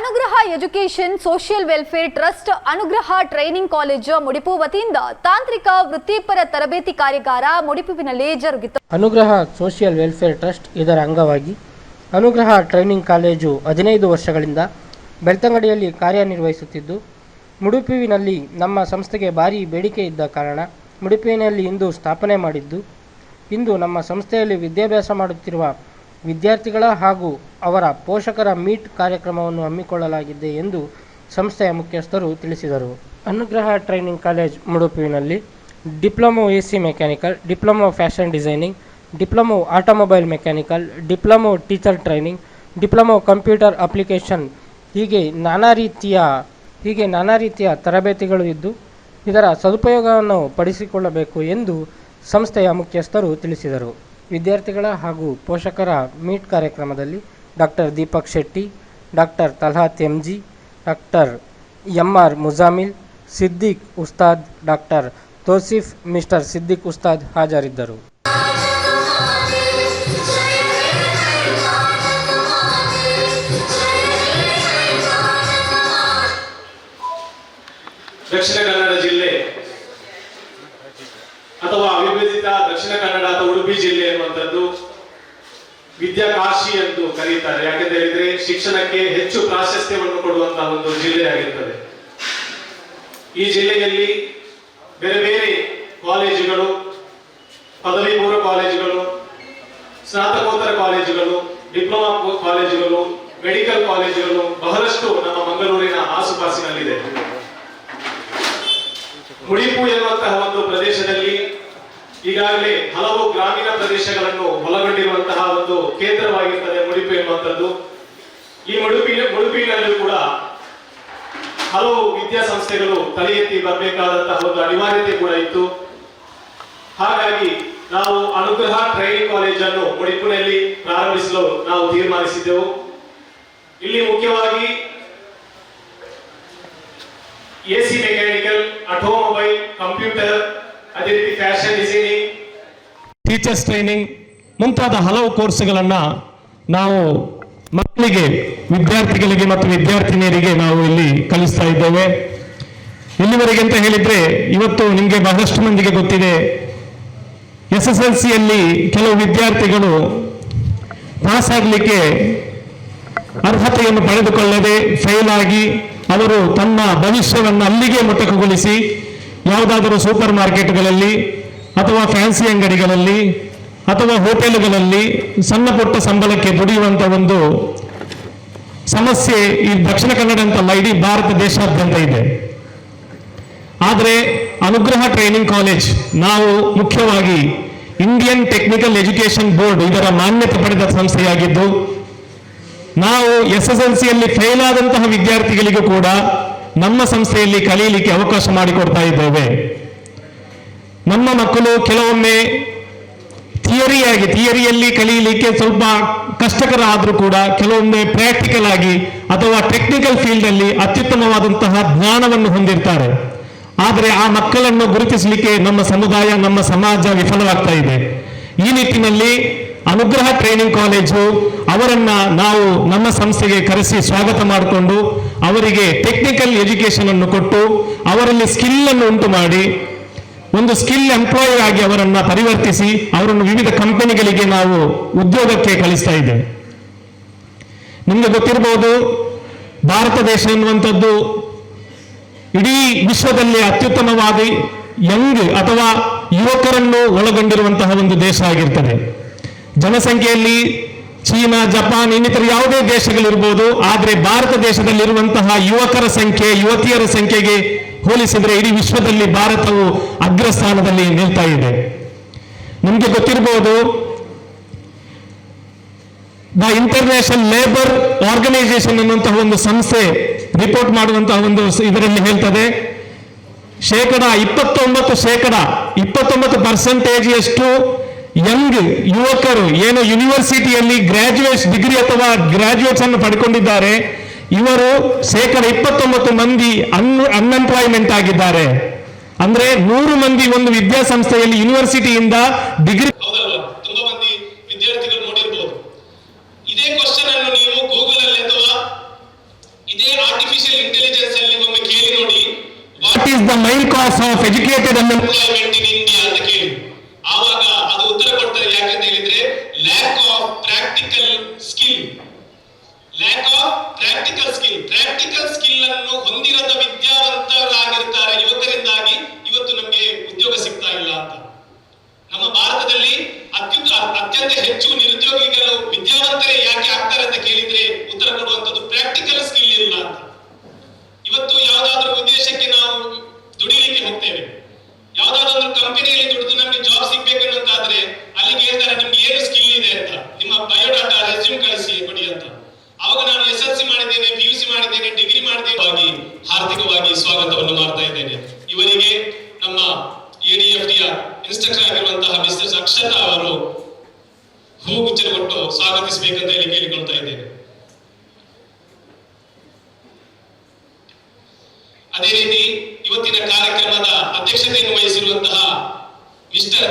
Anugraha education, social welfare, trust, Anugraha training college Mudipu ವತಿಯಿಂದ ತಾಂತ್ರಿಕ ವೃತ್ತಿಪರ ತರಬೇತಿ ಕಾರ್ಯಾಗಾರ ಮುಡಿಪುವಿನಲ್ಲಿ ಜರುಗಿತು. ಅನುಗ್ರಹ, ಸೋಷಿಯಲ್ ವೆಲ್ಫೇರ್ ಟ್ರಸ್ಟ್ ಇದರ ಅಂಗವಾಗಿ ಅನುಗ್ರಹ ಟ್ರೈನಿಂಗ್ ಕಾಲೇಜು ಹದಿನೈದು ವರ್ಷಗಳಿಂದ ಬೆಳ್ತಂಗಡಿಯಲ್ಲಿ ಕಾರ್ಯನಿರ್ವಹಿಸುತ್ತಿದ್ದು, ಮುಡುಪುವಿನಲ್ಲಿ ನಮ್ಮ ಸಂಸ್ಥೆಗೆ ಭಾರಿ ಬೇಡಿಕೆ ಇದ್ದ ಕಾರಣ ಮುಡುಪಿನಲ್ಲಿ ಇಂದು ಸ್ಥಾಪನೆ ಮಾಡಿದ್ದು, ಇಂದು ನಮ್ಮ ಸಂಸ್ಥೆಯಲ್ಲಿ ವಿದ್ಯಾಭ್ಯಾಸ ಮಾಡುತ್ತಿರುವ ವಿದ್ಯಾರ್ಥಿಗಳ ಹಾಗೂ ಅವರ ಪೋಷಕರ ಮೀಟ್ ಕಾರ್ಯಕ್ರಮವನ್ನು ಹಮ್ಮಿಕೊಳ್ಳಲಾಗಿದೆ ಎಂದು ಸಂಸ್ಥೆಯ ಮುಖ್ಯಸ್ಥರು ತಿಳಿಸಿದರು. Anugraha training college ಮುಡುಪಿನಲ್ಲಿ diploma A C mechanical, diploma fashion designing, diploma automobile mechanical, diploma teacher training, diploma computer application, ಹೀಗೆ ನಾನಾ ರೀತಿಯ, ಹೀಗೆ ನಾನಾ ರೀತಿಯ ತರಬೇತಿಗಳು ಇದ್ದು ಇದರ ಸದುಪಯೋಗವನ್ನು ಪಡಿಸಿಕೊಳ್ಳಬೇಕು ಎಂದು ಸಂಸ್ಥೆಯ ಮುಖ್ಯಸ್ಥರು ತಿಳಿಸಿದರು. ವಿದ್ಯಾರ್ಥಿಗಳ ಹಾಗೂ ಪೋಷಕರ ಮೀಟ್ ಕಾರ್ಯಕ್ರಮದಲ್ಲಿ doctor Deepak Shetty, doctor Talhat MG, doctor M R Muzammil, Siddiq Ustad, doctor Tausif, mister Siddiq Ustad ಹಾಜರಿದ್ದರು. ದಕ್ಷಿಣ ಕನ್ನಡ ಜಿಲ್ಲೆ ಅಥವಾ ಅವಿಭಜಿತ ದಕ್ಷಿಣ ಕನ್ನಡ ಅಥವಾ ಉಡುಪಿ ಜಿಲ್ಲೆ ಎನ್ನುವಂಥದ್ದು ವಿದ್ಯಾಕಾಶಿ ಎಂದು ಕರೀತಾರೆ. ಯಾಕೆಂತ ಹೇಳಿದ್ರೆ ಶಿಕ್ಷಣಕ್ಕೆ ಹೆಚ್ಚು ಪ್ರಾಶಸ್ತ್ಯವನ್ನು ಕೊಡುವಂತಹ ಒಂದು ಜಿಲ್ಲೆಯಾಗಿರ್ತದೆ ಈ ಜಿಲ್ಲೆಯಲ್ಲಿ ಬೇರೆ ಬೇರೆ ಕಾಲೇಜುಗಳು ಪದವಿ ಪೂರ್ವ ಕಾಲೇಜುಗಳು, ಸ್ನಾತಕೋತ್ತರ ಕಾಲೇಜುಗಳು, ಡಿಪ್ಲೊಮಾ ಕಾಲೇಜುಗಳು, ಮೆಡಿಕಲ್ ಕಾಲೇಜುಗಳು ಬಹಳಷ್ಟು ನಮ್ಮ ಮಂಗಳೂರಿನ ಆಸುಪಾಸಿನಲ್ಲಿದೆ. ಮುಡಿಪು ಎನ್ನುವಂತಹ ಒಂದು ಪ್ರದೇಶದಲ್ಲಿ ಈಗಾಗಲೇ ಪ್ರದೇಶಗಳನ್ನು ಒಳಗೊಂಡಿರುವಂತಹ ಒಂದು ಕೇಂದ್ರವಾಗಿರ್ತದೆ ಮುಡುಪಿ ಎನ್ನುವಂಥದ್ದು. ಈ ಮುಡುಪಿನ ಮುಡುಪಿನಲ್ಲೂ ಕೂಡ ಹಲವು ವಿದ್ಯಾಸಂಸ್ಥೆಗಳು ತಲೆ ಎತ್ತಿ ಬರಬೇಕಾದಂತಹ ಒಂದು ಅನಿವಾರ್ಯತೆ ಕೂಡ ಇತ್ತು. ಹಾಗಾಗಿ ನಾವು ಅನುಗ್ರಹ ಟ್ರೈನಿಂಗ್ ಕಾಲೇಜನ್ನು ಮುಡಿಪಿನಲ್ಲಿ ಪ್ರಾರಂಭಿಸಲು ನಾವು ತೀರ್ಮಾನಿಸಿದ್ದೆವು. ಇಲ್ಲಿ ಮುಖ್ಯವಾಗಿ ಎಸಿ ಮೆಕ್ಯಾನಿಕಲ್, ಆಟೋಮೊಬೈಲ್, ಕಂಪ್ಯೂಟರ್, ಅದೇ ರೀತಿ ಫ್ಯಾಷನ್ ಡಿಸೈನಿಂಗ್ ಟೀಚರ್ಸ್ ಟ್ರೈನಿಂಗ್ ಮುಂತಾದ ಹಲವು ಕೋರ್ಸ್ಗಳನ್ನು ನಾವು ಮಕ್ಕಳಿಗೆ, ವಿದ್ಯಾರ್ಥಿಗಳಿಗೆ ಮತ್ತು ವಿದ್ಯಾರ್ಥಿನಿಯರಿಗೆ ನಾವು ಇಲ್ಲಿ ಕಲಿಸ್ತಾ ಇದ್ದೇವೆ. ಇಲ್ಲಿವರೆಗೆ ಅಂತ ಹೇಳಿದ್ರೆ ಇವತ್ತು ನಿಮಗೆ ಬಹಳಷ್ಟು ಮಂದಿಗೆ ಗೊತ್ತಿದೆ. ಎಸ್ ಎಸ್ ಎಲ್ ಸಿಯಲ್ಲಿ ಕೆಲವು ವಿದ್ಯಾರ್ಥಿಗಳು ಪಾಸ್ ಆಗಲಿಕ್ಕೆ ಅರ್ಹತೆಯನ್ನು ಪಡೆದುಕೊಳ್ಳದೆ ಫೇಲ್ ಆಗಿ ಅವರು ತಮ್ಮ ಭವಿಷ್ಯವನ್ನು ಅಲ್ಲಿಗೆ ಮೊಟಕುಗೊಳಿಸಿ, ಯಾವುದಾದರೂ ಸೂಪರ್ ಮಾರ್ಕೆಟ್ಗಳಲ್ಲಿ ಅಥವಾ ಫ್ಯಾನ್ಸಿ ಅಂಗಡಿಗಳಲ್ಲಿ, ಅಥವಾ ಹೋಟೆಲ್ಗಳಲ್ಲಿ ಸಣ್ಣ ಪುಟ್ಟ ಸಂಬಳಕ್ಕೆ ದುಡಿಯುವಂಥ ಒಂದು ಸಮಸ್ಯೆ ಈ ದಕ್ಷಿಣ ಕನ್ನಡ ಅಂತಲ್ಲ, ಇಡೀ ಭಾರತ ದೇಶಾದ್ಯಂತ ಇದೆ. ಆದರೆ ಅನುಗ್ರಹ ಟ್ರೈನಿಂಗ್ ಕಾಲೇಜ್ ನಾವು ಮುಖ್ಯವಾಗಿ ಇಂಡಿಯನ್ ಟೆಕ್ನಿಕಲ್ ಎಜುಕೇಶನ್ ಬೋರ್ಡ್ ಇದರ ಮಾನ್ಯತೆ ಪಡೆದ ಸಂಸ್ಥೆಯಾಗಿದ್ದು, ನಾವು ಎಸ್ ಎಸ್ ಎಲ್ ಸಿಯಲ್ಲಿ ಫೇಲ್ ಆದಂತಹ ವಿದ್ಯಾರ್ಥಿಗಳಿಗೂ ಕೂಡ ನಮ್ಮ ಸಂಸ್ಥೆಯಲ್ಲಿ ಕಲಿಯಲಿಕ್ಕೆ ಅವಕಾಶ ಮಾಡಿಕೊಡ್ತಾ ಇದ್ದೇವೆ. ನಮ್ಮ ಮಕ್ಕಳು ಕೆಲವೊಮ್ಮೆ ಥಿಯರಿಯಾಗಿ, ಥಿಯರಿಯಲ್ಲಿ ಕಲಿಯಲಿಕ್ಕೆ ಸ್ವಲ್ಪ ಕಷ್ಟಕರ ಆದರೂ ಕೂಡ ಕೆಲವೊಮ್ಮೆ ಪ್ರಾಕ್ಟಿಕಲ್ ಆಗಿ ಅಥವಾ ಟೆಕ್ನಿಕಲ್ ಫೀಲ್ಡ್ ಅಲ್ಲಿ ಅತ್ಯುತ್ತಮವಾದಂತಹ ಜ್ಞಾನವನ್ನು ಹೊಂದಿರ್ತಾರೆ. ಆದರೆ ಆ ಮಕ್ಕಳನ್ನು ಗುರುತಿಸಲಿಕ್ಕೆ ನಮ್ಮ ಸಮುದಾಯ, ನಮ್ಮ ಸಮಾಜ ವಿಫಲವಾಗ್ತಾ ಇದೆ. ಈ ನಿಟ್ಟಿನಲ್ಲಿ ಅನುಗ್ರಹ ಟ್ರೈನಿಂಗ್ ಕಾಲೇಜು ಅವರನ್ನ ನಾವು ನಮ್ಮ ಸಂಸ್ಥೆಗೆ ಕರೆಸಿ ಸ್ವಾಗತ ಮಾಡಿಕೊಂಡು ಅವರಿಗೆ ಟೆಕ್ನಿಕಲ್ ಎಜುಕೇಶನ್ ಅನ್ನು ಕೊಟ್ಟು ಅವರಲ್ಲಿ ಸ್ಕಿಲ್ ಅನ್ನು ಉಂಟು ಮಾಡಿ ಒಂದು ಸ್ಕಿಲ್ ಎಂಪ್ಲಾಯಿ ಆಗಿ ಅವರನ್ನ ಪರಿವರ್ತಿಸಿ ಅವರನ್ನು ವಿವಿಧ ಕಂಪನಿಗಳಿಗೆ ನಾವು ಉದ್ಯೋಗಕ್ಕೆ ಕಳಿಸ್ತಾ ಇದ್ದೇವೆ. ನಿಮ್ಗೆ ಗೊತ್ತಿರಬಹುದು ಭಾರತ ದೇಶ ಎನ್ನುವಂಥದ್ದು ಇಡೀ ವಿಶ್ವದಲ್ಲಿ ಅತ್ಯುತ್ತಮವಾದ ಯಂಗ್ ಅಥವಾ ಯುವಕರನ್ನು ಒಳಗೊಂಡಿರುವಂತಹ ಒಂದು ದೇಶ ಆಗಿರ್ತದೆ. ಜನಸಂಖ್ಯೆಯಲ್ಲಿ ಚೀನಾ, ಜಪಾನ್, ಇನ್ನಿತರ ಯಾವುದೇ ದೇಶಗಳಿರ್ಬೋದು, ಆದರೆ ಭಾರತ ದೇಶದಲ್ಲಿರುವಂತಹ ಯುವಕರ ಸಂಖ್ಯೆ, ಯುವತಿಯರ ಸಂಖ್ಯೆಗೆ ಹೋಲಿಸಿದರೆ ಇಡೀ ವಿಶ್ವದಲ್ಲಿ ಭಾರತವು ಅಗ್ರಸ್ಥಾನದಲ್ಲಿ ನಿಲ್ತಾ ಇದೆ. ನಿಮ್ಗೆ ಗೊತ್ತಿರಬಹುದು ದ ಇಂಟರ್ನ್ಯಾಷನಲ್ ಲೇಬರ್ ಆರ್ಗನೈಸೇಷನ್ ಎನ್ನುವಂತಹ ಒಂದು ಸಂಸ್ಥೆ ರಿಪೋರ್ಟ್ ಮಾಡುವಂತಹ ಒಂದು ಇದರಲ್ಲಿ ಹೇಳ್ತದೆ, ಶೇಕಡ ಇಪ್ಪತ್ತೊಂಬತ್ತು ಶೇಕಡ ಇಪ್ಪತ್ತೊಂಬತ್ತು ಪರ್ಸೆಂಟೇಜ್ ಎಷ್ಟು ಯಂಗ್ ಯುವಕರು, ಏನು ಯೂನಿವರ್ಸಿಟಿಯಲ್ಲಿ ಗ್ರಾಜುಯೇಟ್ ಡಿಗ್ರಿ ಅಥವಾ ಗ್ರಾಜುಯೇಟ್ಸ್ ಅನ್ನು ಪಡ್ಕೊಂಡಿದ್ದಾರೆ ಇವರು ಶೇಕಡ ಇಪ್ಪತ್ತೊಂಬತ್ತು ಮಂದಿ ಅನ್ ಅನ್ಎಂಪ್ಲಾಯ್ಮೆಂಟ್ ಆಗಿದ್ದಾರೆ. ಅಂದ್ರೆ ನೂರು ಮಂದಿ ಒಂದು ವಿದ್ಯಾಸಂಸ್ಥೆಯಲ್ಲಿ ಯೂನಿವರ್ಸಿಟಿಯಿಂದ ಡಿಗ್ರಿ ತುಂಬಾ ಮಂದಿ ವಿದ್ಯಾರ್ಥಿಗಳು ನೋಡಿರ್ಬೋದು. ಇದೇ ಕ್ವಶನ್ ಅನ್ನು ನೀವು ಗೂಗಲ್ ಅಲ್ಲಿ ಅಥವಾ ಇದೇ ಆರ್ಟಿಫಿಷಿಯಲ್ ಇಂಟೆಲಿಜೆನ್ಸ್ ಅಲ್ಲಿ ಒಮ್ಮೆ ಕೇಳಿ ನೋಡಿ. What is the main cause of educated unemployment in India ಅಂತ ಕೇಳಿ. ಆವಾಗ ಅದು ಉತ್ತರ ಕೊಡ್ತಾರೆ ಯಾಕಂತ ಹೇಳಿದ್ರೆ lack of practical skill lack of practical skill practical skill ಅನ್ನು ಹೊಂದಿರದ ವಿದ್ಯಾವಂತರಾಗಿರ್ತಾರೆ ಯುವಕರಿಂದಾಗಿ ಇವತ್ತು ನಮಗೆ ಉದ್ಯೋಗ ಸಿಗ್ತಾ ಇಲ್ಲ ಅಂತ ನಮ್ಮ ಭಾರತದಲ್ಲಿ ಅತ್ಯುತ್ತ ಅತ್ಯಂತ ಹೆಚ್ಚು ನಿರುದ್ಯೋಗಿಗಳು ವಿದ್ಯಾವಂತರೇ ಯಾಕೆ ಆಗ್ತಾರೆ ಅಂತ ಕೇಳಿದ್ರೆ ಉತ್ತರ ಕೊಡುವಂತದ್ದು ಪ್ರಾಕ್ಟಿಕಲ್ ಸ್ಕಿಲ್ ಇಲ್ಲ ಅಂತ ಇವತ್ತು ಯಾವುದಾದ್ರೂ ವಿದೇಶಕ್ಕೆ ನಾವು ದುಡಿಲಿಕ್ಕೆ ಹೋಗ್ತೇವೆ ಯಾವುದಾದ್ರೂ ಒಂದು ಕಂಪನಿಯಲ್ಲಿ ದುಡಿದು ನಮಗೆ ಜಾಬ್ ಸಿಗ್ಬೇಕು ಅನ್ನೋಂತಾದ್ರೆ ಅಲ್ಲಿಗೆ ಹೇಳ್ತಾರೆ ನಿಮ್ಗೆ ಏನು ಸ್ಕಿಲ್ ಇದೆ ಅಂತ ನಿಮ್ಮ ಬಯೋಡಾಟಾ ರೆಸ್ಯೂಮ್ ಕಳಿಸಿ ಕೊಡಿ ಅಂತ ಅವಾಗ ನಾನು ಎಸ್ ಎಲ್ ಸಿ ಮಾಡಿದ್ದೇನೆ ಪಿ ಯು ಸಿ ಮಾಡಿದ್ದೇನೆ ಡಿಗ್ರಿ ಮಾಡಿದ್ದೇನೆ ಆಗಿ ಹಾರ್ದಿಕವಾಗಿ ಸ್ವಾಗತವನ್ನು ಮಾಡ್ತಾ ಇದ್ದೇನೆ ಇವರಿಗೆ ನಮ್ಮ ಎಡಿಎಫ್ಟಿಯ ಇನ್ಸ್ಟ್ರಕ್ಟರ್ ಆಗಿರುವಂತಹ ಮಿಸ್ಟರ್ ಅಕ್ಷತಾ ಅವರು ಹೂಗುಚ್ಚರ ಕೊಟ್ಟು ಸ್ವಾಗತಿಸಬೇಕಂತ ಹೇಳಿ ಕೇಳಿಕೊಳ್ತಾ ಇದ್ದೇನೆ ಅದೇ ರೀತಿ ಇವತ್ತಿನ ಕಾರ್ಯಕ್ರಮದ ಅಧ್ಯಕ್ಷತೆಯನ್ನು ವಹಿಸಿರುವಂತಹ ಮಿಸ್ಟರ್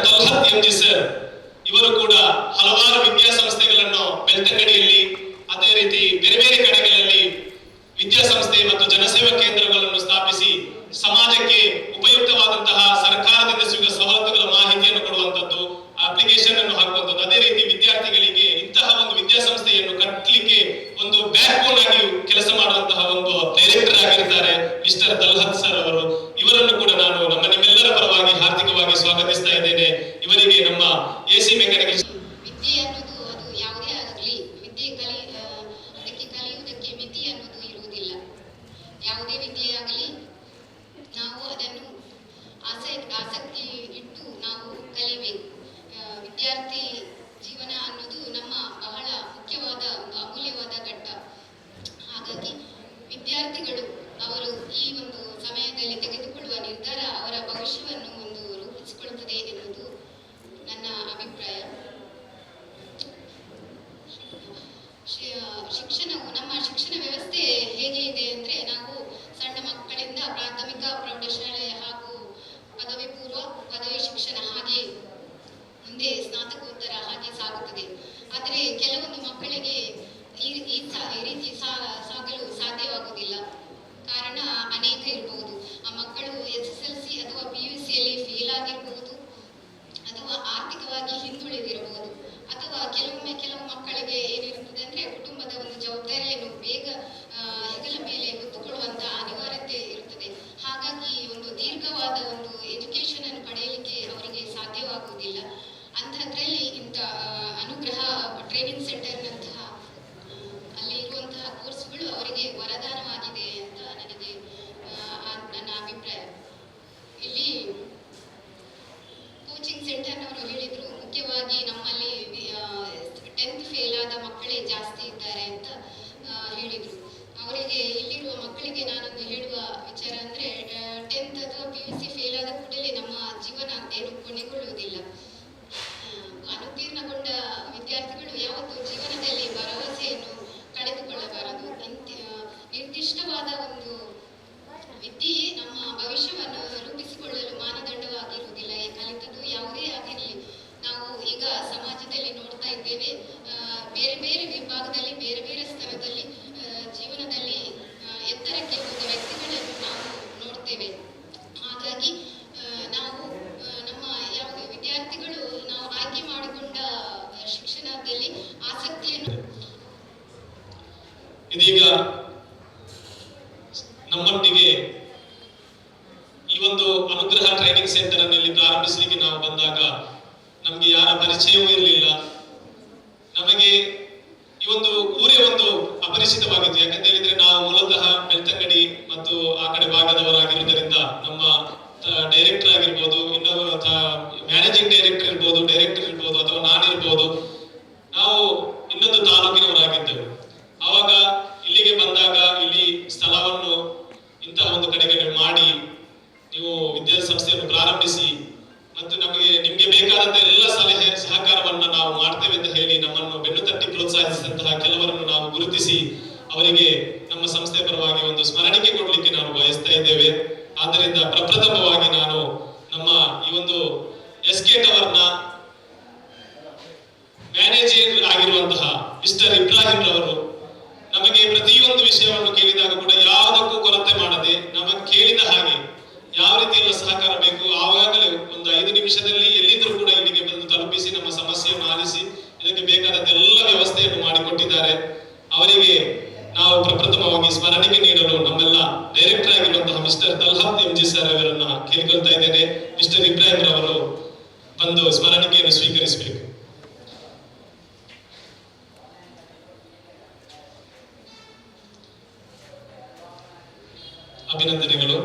ಅಭಿನಂದನೆಗಳು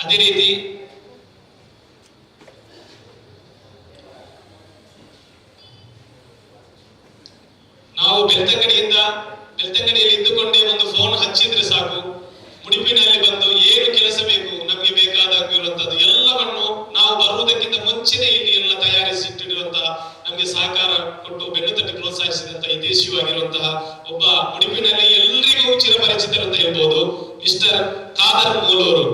ಅದೇ ರೀತಿ ನಾವು ಬೆಳ್ತಂಗಡಿಯಿಂದ ಬೆಳ್ತಂಗಡಿಯಲ್ಲಿ ಇದ್ದುಕೊಂಡೇ ಒಂದು ಫೋನ್ ಹಚ್ಚಿದ್ರೆ ಸಾಕು ಮುಡಿಪಿನಲ್ಲಿ ಬಂದು ಏನು ಕೆಲಸ ಬೇಕು ನಮಗೆ ಬೇಕಾದಾಗಿರುವಂತದ್ದು ಎಲ್ಲವನ್ನು ನಾವು ಬರುವುದಕ್ಕಿಂತ ಮುಂಚೆನೆ ಇಲ್ಲಿ ಎಲ್ಲ ತಯಾರಿಸಿಟ್ಟಿರುವಂತಹ ನಮಗೆ ಸಹಕಾರ ಕೊಟ್ಟು ಬೆನ್ನು ತಟ್ಟಿ ಪ್ರೋತ್ಸಾಹಿಸಿದಂತಹ ಹಿತೈಷಿಯಾಗಿರುವಂತಹ ಒಬ್ಬ ಉಡುಪಿನಲ್ಲಿ ಎಲ್ಲರಿಗೂ ಚಿರಪರಿಚಿತರು ಅಂತ ಹೇಳ್ಬೋದು ಮಿಸ್ಟರ್ ಖಾದರ್ ಮೂಲೂರು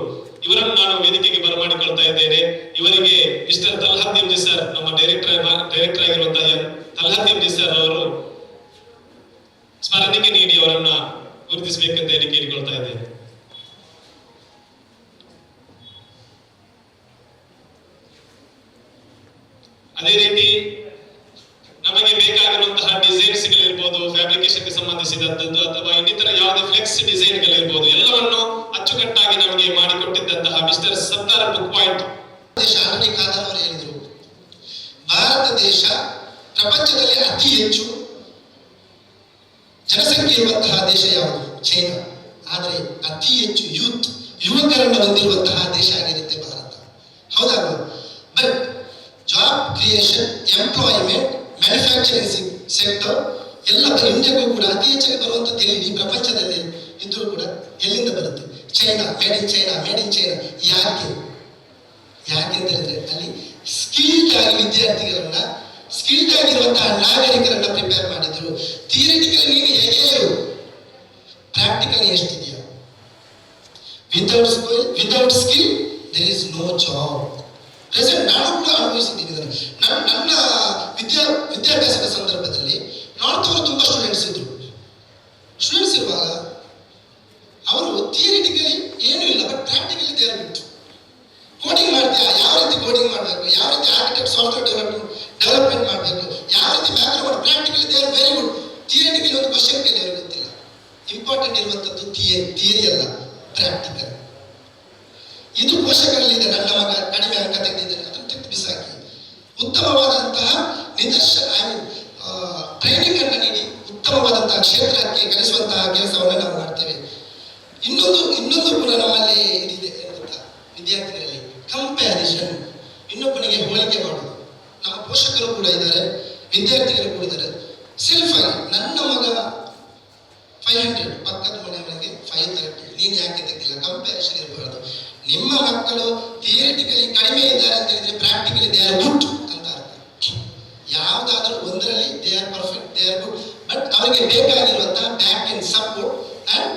ಇವರನ್ನು ನಾನು ವೇದಿಕೆಗೆ ಬರಮಾಡಿಕೊಳ್ತಾ ಇದ್ದೇನೆ ಇವರಿಗೆ ಮಿಸ್ಟರ್ ತಲ್ಹಾದ್ ಎಂಜಿ ಸರ್ ನಮ್ಮ ಡೈರೆಕ್ಟರ್ ಡೈರೆಕ್ಟರ್ ಆಗಿರುವಂತಹ ತಲ್ಹಾದ್ ಎಂಜಿ ಸರ್ ಅವರು ಸ್ಮರಣಿಕೆ ನೀಡಿ ಅವರನ್ನ ಗುರುತಿಸಬೇಕಂತ ಹೇಳಿ ಕೇಳಿಕೊಳ್ತಾ ಇದ್ದೇನೆ ಅದೇ ರೀತಿ ನಮಗೆ ಬೇಕಾಗಿರುವಂತಹ ಡಿಸೈನ್ಸ್ ಗಳಿರ್ಬೋದು ಫ್ಯಾಬ್ರಿಕೇಶನ್ಗೆ ಸಂಬಂಧಿಸಿದಂತದ್ದು ಅಥವಾ ಇನ್ನಿತರ ಯಾವುದೇ ಫ್ಲೆಕ್ಸ್ ಡಿಸೈನ್ ಗಳಿರ್ಬೋದು, ಎಲ್ಲವನ್ನು ಅಚ್ಚುಕಟ್ಟಾಗಿ ನಮಗೆ ಮಾಡಿಕೊಟ್ಟಿದ್ದಂತಹ ಮಿಸ್ಟರ್ ಸತ್ತಾರ್ ಬುಕ್ ಪಾಯಿಂಟ್ ದೇಶ ಭಾರತ ದೇಶ ಪ್ರಪಂಚದಲ್ಲಿ ಅತಿ ಹೆಚ್ಚು ಜನಸಂಖ್ಯೆ ಇರುವಂತಹ ದೇಶ ಯಾವುದು? ಚೈನಾ. ಆದರೆ ಅತಿ ಹೆಚ್ಚು ಯೂತ್, ಯುವಕರನ್ನು ಹೊಂದಿರುವಂತಹ ದೇಶ ಆಗಿರುತ್ತೆ ಭಾರತ ಹೌದಾ but job creation employment manufacturing sector ಎಲ್ಲ ಇಂಡಿಯಾಗೂ ಕೂಡ ಅತಿ ಹೆಚ್ಚಾಗಿ ಬರುವಂಥದ್ದು ಎಲ್ಲಿ ಈ ಪ್ರಪಂಚದಲ್ಲಿ ಇದ್ರೂ ಕೂಡ ಎಲ್ಲಿಂದ ಬರುತ್ತೆ China made in China made in China ಯಾಕೆ ಯಾಕೆ ಅಂತ ಹೇಳಿದ್ರೆ ಅಲ್ಲಿ ಸ್ಕಿಲ್ಡ್ ಆಗಿ ವಿದ್ಯಾರ್ಥಿಗಳನ್ನ ಸ್ಕಿಲ್ಡ್ ಆಗಿರುವಂತಹ ನಾಗರಿಕರನ್ನ ಪ್ರಿಪೇರ್ ಮಾಡಿದ್ರು. ಥಿಯರಿಟಿಕಲ್ ನೀನು ಹೇಗೆ ಇರು? Practically ಎಷ್ಟಿದೆಯಾ? Without skill without skill there is no job present ನಾನು ಕೂಡ ಅನುಭವಿಸಿದ್ದೀನಿ ನನ್ನ ನನ್ನ ವಿದ್ಯಾ, ವಿದ್ಯಾಭ್ಯಾಸದ ಸಂದರ್ಭದಲ್ಲಿ ನಾರ್ತ್ ಅವರು ತುಂಬಾ ಸ್ಟೂಡೆಂಟ್ಸ್ ಇದ್ರು. ಸ್ಟೂಡೆಂಟ್ಸ್ ಇರುವಾಗ ಅವರು ಥಿಯರಿಟಿಕಲಿ ಏನೂ ಇಲ್ಲ ಬಟ್ ಪ್ರಾಕ್ಟಿಕಲಿ ದೇರ್ ಕೋಡಿಂಗ್ ಮಾಡ್ತೀಯಾ? ಯಾವ ರೀತಿ ಕೋಡಿಂಗ್ ಮಾಡಬೇಕು? ಯಾವ ರೀತಿ ಆರ್ಕಿಟೆಕ್ಟ್ ಸಾಫ್ಟ್ವೇರ್ ಡೆವಲಪ್ ಡೆವಲಪ್ಮೆಂಟ್ ಮಾಡಬೇಕು. ಯಾವ ರೀತಿ background practically they are very good theoretically ಒಂದು ಕ್ವಶನ್ ಕೇಳಿ ಗೊತ್ತಿಲ್ಲ. ಇಂಪಾರ್ಟೆಂಟ್ ಇರುವಂಥದ್ದು ಥಿಯರಿ ಥಿಯರಿ ಅಲ್ಲ ಪ್ರಾಕ್ಟಿಕಲ್ ಇದು ಪೋಷಕರಲ್ಲಿದೆ. ನನ್ನ ಮಗ ಕಡಿಮೆ ಅಂಕ ತೆಗೆದಿದ್ದೇನೆ. ಅದನ್ನು ತೆಗೆದು ಬಿಸಾಕಿ. ಉತ್ತಮವಾದಂತಹ ನಿದರ್ಶನ ಟ್ರೈನಿಂಗ್ ಅನ್ನು ನೀಡಿ. ಉತ್ತಮವಾದಂತಹ ಕ್ಷೇತ್ರಕ್ಕೆ ಕಲಿಸುವಂತಹ ಕೆಲಸವನ್ನು ನಾವು ಮಾಡ್ತೇವೆ. ಇನ್ನೊಂದು ಇನ್ನೊಂದು ಕೂಡ ನಮ್ಮಲ್ಲಿ ಇದಿದೆ ವಿದ್ಯಾರ್ಥಿಗಳಲ್ಲಿ. ಕಂಪ್ಯಾರಿಸನ್ ಇನ್ನೊಬ್ಬನಿಗೆ ಹೋಲಿಕೆ ನಮ್ಮ ಪೋಷಕರು ಕೂಡ ಇದ್ದಾರೆ, ವಿದ್ಯಾರ್ಥಿಗಳು ಕೂಡ ಇದ್ದಾರೆ. ಸೆಲ್ಫ್ ಆಗಿ ನನ್ನ ಮಗ ಫೈವ್ ಹಂಡ್ರೆಡ್ ಪಕ್ಕದ ಮನೆಯವರಿಗೆ ಫೈವ್ ತರ್ಟಿ ನೀನು ಯಾಕೆ ತೆಗ್ದಿಲ್ಲ ಕಂಪ್ಯಾರಿಸನ್ ಇರಬಾರ್ದು. ನಿಮ್ಮ ಮಕ್ಕಳು ಥಿಯರಿಟಿಕಲಿ ಕಡಿಮೆ ಇದ್ದಾರೆ ಅಂತ ಹೇಳಿದ್ರೆ ಪ್ರಾಕ್ಟಿಕಲಿ ದೇ ಆರ್ ಗುಡ್ ಅಂತ ಅರ್ಥ. ಯಾವುದಾದ್ರೂ ಒಂದರಲ್ಲಿ they are perfect they are good but ಅವರಿಗೆ ಬೇಕಾಗಿರುವಂತಹ back and support and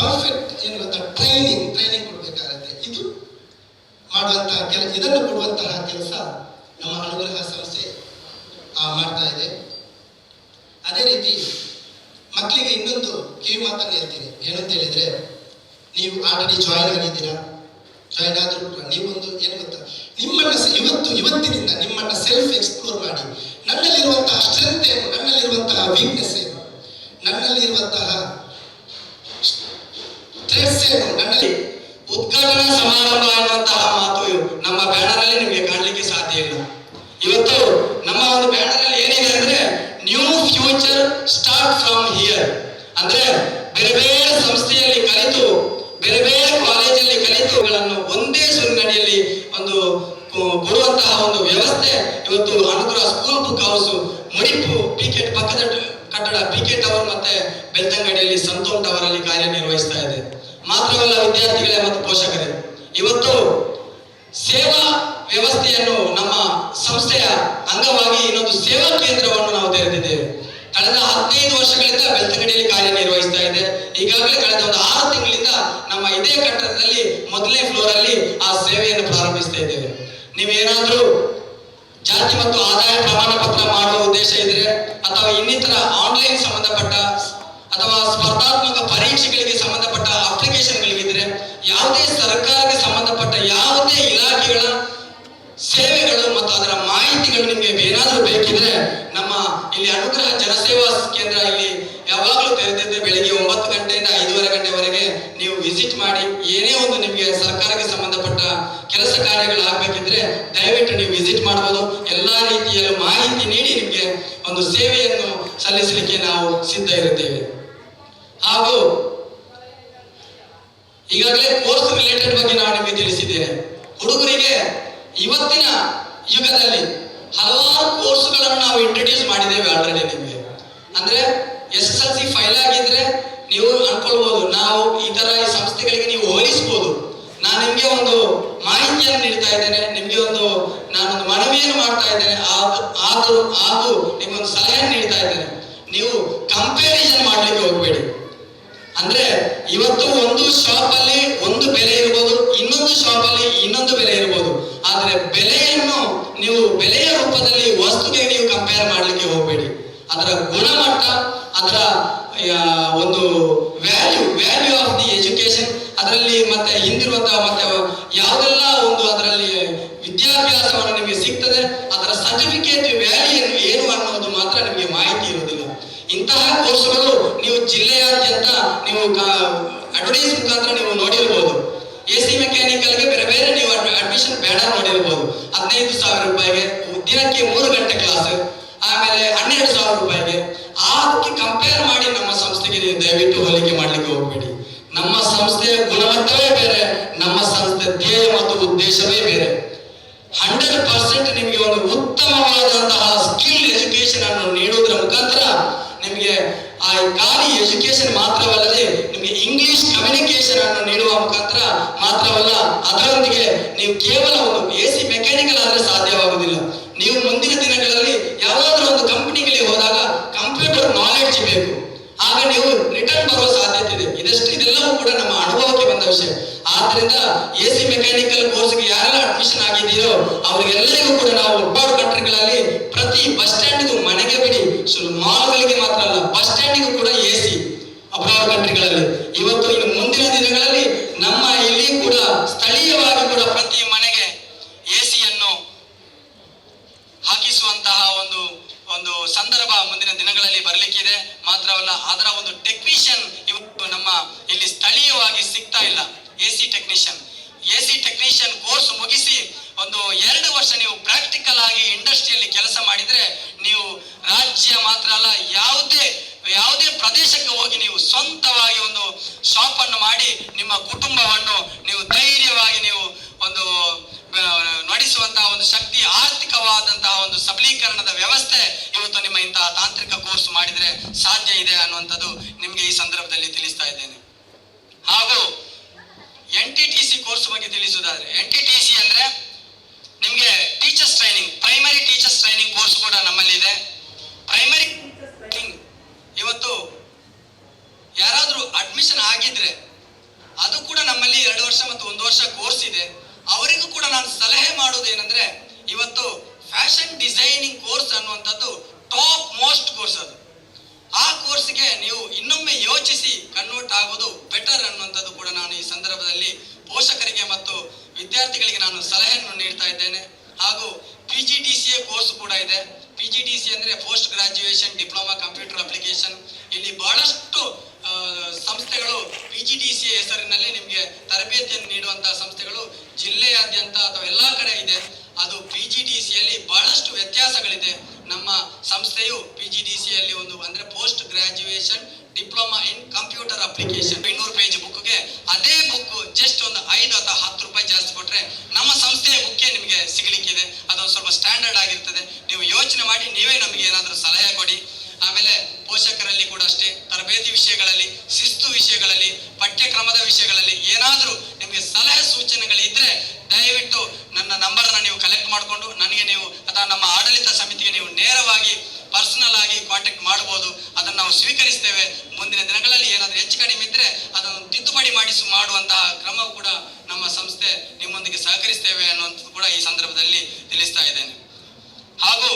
perfect ಗೊತ್ತಾ ಟ್ರೈನಿಂಗ್ ಟ್ರೈನಿಂಗ್ ಕೊಡಬೇಕಾಗತ್ತೆ. ಇದು ಮಾಡುವಂತಹ ಕೆಲಸ ಇದನ್ನು ಕೊಡುವಂತಹ ಕೆಲಸ ನಮ್ಮ ಅನುಗ್ರಹ ಸಂಸ್ಥೆ ಮಾಡ್ತಾ ಇದೆ. ಅದೇ ರೀತಿ ಮಕ್ಕಳಿಗೆ ಇನ್ನೊಂದು ಕಿವಿ ಮಾತನ್ನು ಹೇಳ್ತೀನಿ. ಏನಂತ ಹೇಳಿದ್ರೆ, ನೀವು ಆಲ್ರೆಡಿ ಜಾಯ್ನ್ ಆಗಿದ್ದೀರಾ? ಜಾಯ್ನ್ ಆದರೂ ಕೂಡ ನೀವೊಂದು, ಏನು ಗೊತ್ತಾ? ನಿಮ್ಮನ್ನ ಇವತ್ತು, ಇವತ್ತಿನಿಂದ ನಿಮ್ಮನ್ನ ಸೆಲ್ಫ್ ಎಕ್ಸ್ಪ್ಲೋರ್ ಮಾಡಿ. ನನ್ನಲ್ಲಿರುವಂತಹ ಸ್ಟ್ರೆಂತ್ ಏನು? ನನ್ನಲ್ಲಿರುವಂತಹ ವೀಕ್ನೆಸ್ ಏನು? ನನ್ನಲ್ಲಿರುವಂತಹ ಸ್ಟ್ರೆಸ್ ಉದ್ಘಾಟನಾ ಸಮಾರಂಭ ಅನ್ನುವಂತಹ ಮಾತು ನಮ್ಮ ಬ್ಯಾನರ್ ಅಲ್ಲಿ ನಿಮಗೆ ಕಾಣಲಿಕ್ಕೆ ಸಾಧ್ಯ ಇಲ್ಲ ಇವತ್ತು ನಮ್ಮ ಒಂದು ಬ್ಯಾನರ್ ಅಲ್ಲಿ ಏನಿದೆ ಅಂದ್ರೆ new future start from here ಅಂದ್ರೆ ಬೇರೆ ಬೇರೆ ಸಂಸ್ಥೆಯಲ್ಲಿ ಕಲಿತು ಬೇರೆ ಬೇರೆ ಕಾಲೇಜಲ್ಲಿ ಕಲಿತುಗಳನ್ನು ಒಂದೇ ಸುರಿನಡಿಯಲ್ಲಿ ಒಂದು ಕೊ- ಕೊಡುವಂತಹ ಒಂದು ವ್ಯವಸ್ಥೆ ಇವತ್ತು Anugraha school book house Mudipu picket ಪಕ್ಕದ ಟ- ಕಟ್ಟಡ ಪಿಕೆಟ್ ಟವರ್ ಮತ್ತೆ ಬೆಳ್ತಂಗಡಿಯಲ್ಲಿ ಸಂತೋಷ್ ಟವರ್ ಅಲ್ಲಿ ಕಾರ್ಯನಿರ್ವಹಿಸ್ತಾ ಇದೆ ಮಾತ್ರವಲ್ಲ ವಿದ್ಯಾರ್ಥಿಗಳೇ ಮತ್ತು ಪೋಷಕರೇ ಇವತ್ತು ಸೇವಾ ವ್ಯವಸ್ಥೆಯನ್ನು ನಮ್ಮ ಸಂಸ್ಥೆಯ ಅಂಗವಾಗಿ ಇನ್ನೊಂದು ಸೇವಾ ಕೇಂದ್ರವನ್ನು ನಾವು ತೆರೆದಿದ್ದೇವೆ ಕಳೆದ ಹದಿನೈದು ವರ್ಷಗಳಿಂದ ಬೆಳ್ತಂಗಡಿಯಲ್ಲಿ ಕಾರ್ಯನಿರ್ವಹಿಸ್ತಾ ಇದೆ ಈಗಾಗಲೇ ಕಳೆದ ಒಂದು ಆರು ತಿಂಗಳಿಂದ ನಮ್ಮ ಇದೇ ಕಟ್ಟಡದಲ್ಲಿ ಮೊದಲನೇ ಫ್ಲೋರ್ ಅಲ್ಲಿ ಆ ಸೇವೆಯನ್ನು ಪ್ರಾರಂಭಿಸ್ತಾ ಇದ್ದೇವೆ. ನೀವೇನಾದ್ರೂ ಜಾತಿ ಮತ್ತು ಆದಾಯ ಪ್ರಮಾಣ ಪತ್ರ ಮಾಡುವ ಉದ್ದೇಶ ಇದ್ರೆ, ಅಥವಾ ಇನ್ನಿತರ ಆನ್ಲೈನ್ ಸಂಬಂಧಪಟ್ಟ ಅಥವಾ ಸ್ಪರ್ಧಾತ್ಮಕ ಪರೀಕ್ಷೆಗಳಿಗೆ ಸಂಬಂಧಪಟ್ಟ ಅಪ್ಲಿಕೇಶನ್ಗಳಿಗಿದ್ರೆ ಯಾವುದೇ ಸರ್ಕಾರಕ್ಕೆ ಸಂಬಂಧಪಟ್ಟ ಯಾವುದೇ ಇಲಾಖೆಗಳ ಸೇವೆಗಳು ಮತ್ತು ಅದರ ಮಾಹಿತಿಗಳು ನಿಮಗೆ ಏನಾದರೂ ಬೇಕಿದ್ರೆ ಇಲ್ಲಿ ಅನುಗ್ರಹ ಜನಸೇವಾ ಕೇಂದ್ರ ಇಲ್ಲಿ ಯಾವಾಗಲೂ ತೆರೆದಿದ್ದು ಬೆಳಿಗ್ಗೆ ಒಂಬತ್ತು ಗಂಟೆಯಿಂದ ಐದೂವರೆ ಗಂಟೆವರೆಗೆ ನೀವು ವಿಸಿಟ್ ಮಾಡಿ, ಏನೇ ಒಂದು ನಿಮಗೆ ಸರ್ಕಾರಕ್ಕೆ ಸಂಬಂಧಪಟ್ಟ ಕೆಲಸ ಕಾರ್ಯಗಳು ಆಗಬೇಕಿದ್ರೆ ದಯವಿಟ್ಟು ನೀವು ವಿಸಿಟ್ ಮಾಡ್ಬೋದು. ಎಲ್ಲಾ ರೀತಿಯಲ್ಲೂ ಮಾಹಿತಿ ನೀಡಿ ನಿಮಗೆ ಒಂದು ಸೇವೆಯನ್ನು ಸಲ್ಲಿಸಲಿಕ್ಕೆ ನಾವು ಸಿದ್ಧ ಇರುತ್ತೇವೆ. ಹಾಗೂ ಈಗಾಗಲೇ ಕೋರ್ಸ್ ರಿಲೇಟೆಡ್ ಬಗ್ಗೆ ನಾನು ನಿಮಗೆ ತಿಳಿಸಿದ್ದೇನೆ. ಹುಡುಗರಿಗೆ ಇವತ್ತಿನ ಯುಗದಲ್ಲಿ ಹಲವಾರು ಕೋರ್ಸ್ಗಳನ್ನು ನಾವು ಇಂಟ್ರೊಡ್ಯೂಸ್ ಮಾಡಿದ್ದೇವೆ ಆಲ್ರೆಡಿ ನಿಮಗೆ. ಅಂದ್ರೆ S S L C fail ಆಗಿದ್ರೆ ನೀವು ಅನ್ಕೊಳ್ಬಹುದು ನಾವು ಈ ತರ ಈ ಸಂಸ್ಥೆಗಳಿಗೆ ನೀವು ಹೋಲಿಸಬಹುದು ನಾನು ನಿಮ್ಗೆ ಒಂದು ಮಾಹಿತಿಯನ್ನು ನೀಡ್ತಾ ಇದ್ದೇನೆ, ನಿಮ್ಗೆ ಒಂದು ನಾನೊಂದು ಮನವಿಯನ್ನು ಮಾಡ್ತಾ ಇದ್ದೇನೆ, ಆದ- ಆದ್ರೂ ನಿಮ್ಗೊಂದು ಸಲಹೆಯನ್ನು ನೀಡ್ತಾ ಇದ್ದೇನೆ. ನೀವು ಕಂಪ್ಯಾರಿಸನ್ ಮಾಡ್ಲಿಕ್ಕೆ ಹೋಗ್ಬೇಡಿ. ಅಂದ್ರೆ ಇವತ್ತು ಒಂದು ಶಾಪ್ ಅಲ್ಲಿ ಒಂದು ಬೆಲೆ ಇರಬಹುದು ಇನ್ನೊಂದು ಶಾಪ್ ಅಲ್ಲಿ ಇನ್ನೊಂದು ಬೆಲೆ ಇರಬಹುದು ಆದ್ರೆ ಬೆಲೆಯನ್ನು ನೀವು ಬೆಲೆಯ ರೂಪದಲ್ಲಿ ವಸ್ತುಗೆ ನೀವು ಕಂಪೇರ್ ಮಾಡ್ಲಿಕ್ಕೆ ಹೋಗಬೇಡಿ. ಅದರ ಗುಣಮಟ್ಟ, ಅದರ ಒಂದು value value of the education ಅದರಲ್ಲಿ ಮತ್ತೆ ಹಿಂದಿರುವಂತಹ ಮತ್ತೆ ಯಾವುದೆಲ್ಲ ಒಂದು ಅದರಲ್ಲಿ ವಿದ್ಯಾಭ್ಯಾಸವನ್ನು ನಿಮಗೆ ಸಿಗ್ತದೆ, ಅದರ ಸರ್ಟಿಫಿಕೇಟ್ ವ್ಯಾಲ್ಯೂ ಏನು ಅನ್ನೋದು ಮಾತ್ರ ನಿಮಗೆ ಮಾಹಿತಿ ಇರುವುದಿಲ್ಲ. ಇಂತಹ ಕೋರ್ಸ್ಗಳು ನೀವು ಜಿಲ್ಲೆಯಾದ್ಯಂತ ನೀವು ಅಡ್ವರ್ಟೈಸ್ ಮುಖಾಂತರ ನೀವು ನೋಡಿರ್ಬೋದು. ಎ ಸಿ ಮೆಕ್ಯಾನಿಕಲ್ಗೆ ಬೇರೆ ಬೇರೆ ನೀವು ಅಡ್ಮಿಷನ್ ಬೇಡ ನೋಡಿರ್ಬೋದು. ಹದಿನೈದು ಸಾವಿರ ರೂಪಾಯಿಗೆ ದಿನಕ್ಕೆ ಮೂರು ಗಂಟೆ ಕ್ಲಾಸ್ ಆಮೇಲೆ ಹನ್ನೆರಡು ಸಾವಿರ ರೂಪಾಯಿಗೆ. ಅದಕ್ಕೆ ಕಂಪೇರ್ ಮಾಡಿ ನಮ್ಮ ಸಂಸ್ಥೆಗೆ ನೀವು ದಯವಿಟ್ಟು ಹೋಲಿಕೆ ಮಾಡ್ಲಿಕ್ಕೆ ಹೋಗ್ಬೇಡಿ. ನಮ್ಮ ಸಂಸ್ಥೆಯ ಗುಣಮಟ್ಟವೇ ಬೇರೆ, ನಮ್ಮ ಸಂಸ್ಥೆ ಧ್ಯೇಯ ಮತ್ತು ಉದ್ದೇಶವೇ ಬೇರೆ. ಹಂಡ್ರೆಡ್ ಪರ್ಸೆಂಟ್ ನಿಮಗೆ ಒಂದು ಉತ್ತಮವಾದಂತಹ ಸ್ಕಿಲ್ ಎಜುಕೇಶನ್ ಅನ್ನು ನೀಡುವುದರ ಮುಖಾಂತರ ನಿಮಗೆ ಆ ಖಾಲಿ ಎಜುಕೇಶನ್ ಮಾತ್ರವಲ್ಲದೆ ನಿಮಗೆ ಇಂಗ್ಲಿಷ್ ಕಮ್ಯುನಿಕೇಶನ್ ಅನ್ನು ನೀಡುವ ಮುಖಾಂತರ ಮಾತ್ರವಲ್ಲ, ಅದರೊಂದಿಗೆ ನೀವು ಕೇವಲ ಒಂದು ಎ ಸಿ ಮೆಕ್ಯಾನಿಕಲ್ ಆದರೆ ಸಾಧ್ಯವಾಗುವುದಿಲ್ಲ. ನೀವು ಮುಂದಿನ ದಿನಗಳಲ್ಲಿ ಯಾವುದಾದ್ರೂ ಒಂದು ಕಂಪನಿಗಳಿಗೆ ಹೋದಾಗ ಕಂಪ್ಯೂಟರ್ ನಾಲೆಡ್ಜ್ ಬೇಕು. ಆಗ ನೀವು ರಿಟರ್ನ್ ಬರುವ ಸಾಧ್ಯತೆ ಇದೆ. ಇದಷ್ಟು ಇದೆಲ್ಲವೂ ಕೂಡ ನಮ್ಮ ಅನುಭವಕ್ಕೆ ಬಂದ ವಿಷಯ. ಆದ್ರಿಂದ ಎ ಸಿ ಮೆಕ್ಯಾನಿಕಲ್ ಕೋರ್ಸ್ಗೆ ಯಾರೆಲ್ಲ ಅಡ್ಮಿಷನ್ ಆಗಿದೆಯೋ ಅವರಿಗೆಲ್ಲರಿಗೂ ಕೂಡ ನಾವು ಒಬ್ಬಾರು ಕಂಟ್ರಿಗಳಲ್ಲಿ ಪ್ರತಿ ಬಸ್ ಸ್ಟ್ಯಾಂಡ್ಗೂ ಮನೆಗೆ ಬಿಡಿ. ಮಾಲ್ಗಳಿಗೆ ಮಾತ್ರ ಅಲ್ಲ ಬಸ್ ಸ್ಟ್ಯಾಂಡಿಗೂ ಕೂಡ ಎ ಸಿ ಕಂಟ್ರಿಗಳಲ್ಲಿ ಇವತ್ತು ಇನ್ನು ಮುಂದಿನ ದಿನಗಳಲ್ಲಿ ನಮ್ಮ ಇಲ್ಲಿ ಕೂಡ ಸ್ಥಳೀಯವಾಗಿ ಕೂಡ ಪ್ರತಿ ಮನೆಗೆ ಎ ಸಿಯನ್ನು ಹಾಕಿಸುವಂತಹ ಒಂದು ಒಂದು ಸಂದರ್ಭ ಮುಂದಿನ ದಿನಗಳಲ್ಲಿ ಬರಲಿಕ್ಕಿದೆ ಮಾತ್ರವಲ್ಲ ಅದರ ಒಂದು ಟೆಕ್ನಿಷಿಯನ್ ಇವತ್ತು ನಮ್ಮ ಇಲ್ಲಿ ಸ್ಥಳೀಯವಾಗಿ ಸಿಗ್ತಾ ಇಲ್ಲ A C technician A C technician course ಮುಗಿಸಿ ಒಂದು ಎರಡು ವರ್ಷ ನೀವು ಪ್ರಾಕ್ಟಿಕಲ್ ಆಗಿ ಇಂಡಸ್ಟ್ರಿಯಲ್ಲಿ ಕೆಲಸ ಮಾಡಿದ್ರೆ ನೀವು ರಾಜ್ಯ ಮಾತ್ರ ಅಲ್ಲ ಯಾವುದೇ ಯಾವುದೇ ಪ್ರದೇಶಕ್ಕೆ ಹೋಗಿ ನೀವು ಸ್ವಂತವಾಗಿ ಒಂದು ಶಾಪ್ ಅನ್ನು ಮಾಡಿ ನಿಮ್ಮ ಕುಟುಂಬವನ್ನು ನೀವು ಧೈರ್ಯವಾಗಿ ನೀವು ಒಂದು ಆ, ನಡೆಸುವಂತಹ ಒಂದು ಶಕ್ತಿ ಆರ್ಥಿಕವಾದಂತಹ ಒಂದು ಸಬಲೀಕರಣದ ವ್ಯವಸ್ಥೆ ಇವತ್ತು ನಿಮ್ಮ ಇಂತಹ ತಾಂತ್ರಿಕ ಕೋರ್ಸ್ ಮಾಡಿದ್ರೆ ಸಾಧ್ಯ ಇದೆ ಅನ್ನುವಂಥದ್ದು ನಿಮಗೆ ಈ ತಿಳಿಸ್ತಾ ಇದ್ದೇನೆ. ಹಾಗೂ N T T C course ಬಗ್ಗೆ ತಿಳಿಸುವುದಾದ್ರೆ ಎನ್ ಟಿ ಟಿ ಸಿ ಅಂದ್ರೆ ನಿಮಗೆ teachers training primary teachers training course ಕೂಡ ನಮ್ಮಲ್ಲಿದೆ ಪ್ರೈಮರಿ ಇವತ್ತು ಯಾರಾದ್ರೂ ಅಡ್ಮಿಷನ್ ಆಗಿದ್ರೆ ಅದು ಕೂಡ ನಮ್ಮಲ್ಲಿ ಎರಡು ವರ್ಷ ಮತ್ತು ಒಂದು ವರ್ಷ ಕೋರ್ಸ್ ಇದೆ ಅವರಿಗೂ ಕೂಡ ನಾನು ಸಲಹೆ ಮಾಡೋದು ಏನಂದ್ರೆ ಇವತ್ತು ಫ್ಯಾಷನ್ ಡಿಸೈನಿಂಗ್ ಕೋರ್ಸ್ ಅನ್ನುವಂಥದ್ದು ಟಾಪ್ ಮೋಸ್ಟ್ ಕೋರ್ಸ್ ಅದು ಆ ಕೋರ್ಸ್ಗೆ ನೀವು ಇನ್ನೊಮ್ಮೆ ಯೋಚಿಸಿ ಕನ್ವರ್ಟ್ ಆಗೋದು ಬೆಟರ್ ಅನ್ನುವಂಥದ್ದು ಕೂಡ ನಾನು ಈ ಸಂದರ್ಭದಲ್ಲಿ ಪೋಷಕರಿಗೆ ಮತ್ತು ವಿದ್ಯಾರ್ಥಿಗಳಿಗೆ ನಾನು ಸಲಹೆಯನ್ನು ನೀಡ್ತಾ ಇದ್ದೇನೆ ಹಾಗೂ P G D C A course ಕೂಡ ಇದೆ ಪಿ ಜಿ ಡಿ ಸಿ ಅಂದ್ರೆ post graduation diploma computer application ಇಲ್ಲಿ ಬಹಳಷ್ಟು ಆ, ಸಂಸ್ಥೆಗಳು ಪಿ ಜಿ ಡಿ ಸಿ ಹೆಸರಿನಲ್ಲಿ ನಿಮಗೆ ತರಬೇತಿಯನ್ನು ನೀಡುವಂತಹ ಸಂಸ್ಥೆಗಳು ಜಿಲ್ಲೆಯಾದ್ಯಂತ ಅಥವಾ ಎಲ್ಲಾ ಕಡೆ ಇದೆ ಅದು ಪಿ ಜಿ ಡಿ ಸಿಯಲ್ಲಿ ಬಹಳಷ್ಟು ವ್ಯತ್ಯಾಸಗಳಿದೆ ನಮ್ಮ ಸಂಸ್ಥೆಯು ಪಿ ಜಿ ಡಿ ಸಿಯಲ್ಲಿ ಒಂದು ಅಂದ್ರೆ post graduation diploma in computer application ಇನ್ನೂರು ಪೇಜ್ ಬುಕ್ಗೆ ಅದೇ ಬುಕ್ ಜಸ್ಟ್ ಒಂದು ಐದು ಅಥವಾ ಹತ್ತು ರೂಪಾಯಿ ಜಾಸ್ತಿ ಕೊಟ್ರೆ ನಮ್ಮ ಸಂಸ್ಥೆಯ ಬುಕ್ಕೇ ನಿಮಗೆ ಸಿಗಲಿಕ್ಕಿದೆ. ಅದೊಂದು ಸ್ವಲ್ಪ ಸ್ಟ್ಯಾಂಡರ್ಡ್ ಆಗಿರ್ತದೆ. ನೀವು ಯೋಚನೆ ಮಾಡಿ, ನೀವೇ ನಮಗೆ ಏನಾದರೂ ಸಲಹೆ ಕೊಡಿ. ಆಮೇಲೆ ಪೋಷಕರಲ್ಲಿ ಕೂಡ ಅಷ್ಟೇ, ತರಬೇತಿ ವಿಷಯಗಳಲ್ಲಿ, ಶಿಸ್ತು ವಿಷಯಗಳಲ್ಲಿ, ಪಠ್ಯಕ್ರಮದ ವಿಷಯಗಳಲ್ಲಿ ಏನಾದರೂ ನಿಮಗೆ ಸಲಹೆ ಸೂಚನೆಗಳಿದ್ರೆ ದಯವಿಟ್ಟು ನನ್ನ ನಂಬರ್ನ ನೀವು ಕಲೆಕ್ಟ್ ಮಾಡಿಕೊಂಡು ನನಗೆ ನೀವು ಅಥವಾ ನಮ್ಮ ಆಡಳಿತ ಸಮಿತಿಗೆ ನೀವು ನೇರವಾಗಿ ಪರ್ಸನಲ್ ಆಗಿ ಕಾಂಟ್ಯಾಕ್ಟ್ ಮಾಡಬಹುದು ಅದನ್ನು ನಾವು ಸ್ವೀಕರಿಸ್ತೇವೆ. ಮುಂದಿನ ದಿನಗಳಲ್ಲಿ ಏನಾದರೂ ಹೆಚ್ಚು ಕಡಿಮೆ ಇದ್ರೆ ಅದನ್ನು ತಿದ್ದುಪಡಿ ಮಾಡಿಸಿ, ಮಾಡುವಂತಹ ಕ್ರಮವು ಕೂಡ ನಮ್ಮ ಸಂಸ್ಥೆ ನಿಮ್ಮೊಂದಿಗೆ ಸಹಕರಿಸ್ತೇವೆ ಅನ್ನುವಂಥದ್ದು ಕೂಡ ಈ ಸಂದರ್ಭದಲ್ಲಿ ತಿಳಿಸ್ತಾ ಇದ್ದೇನೆ. ಹಾಗೂ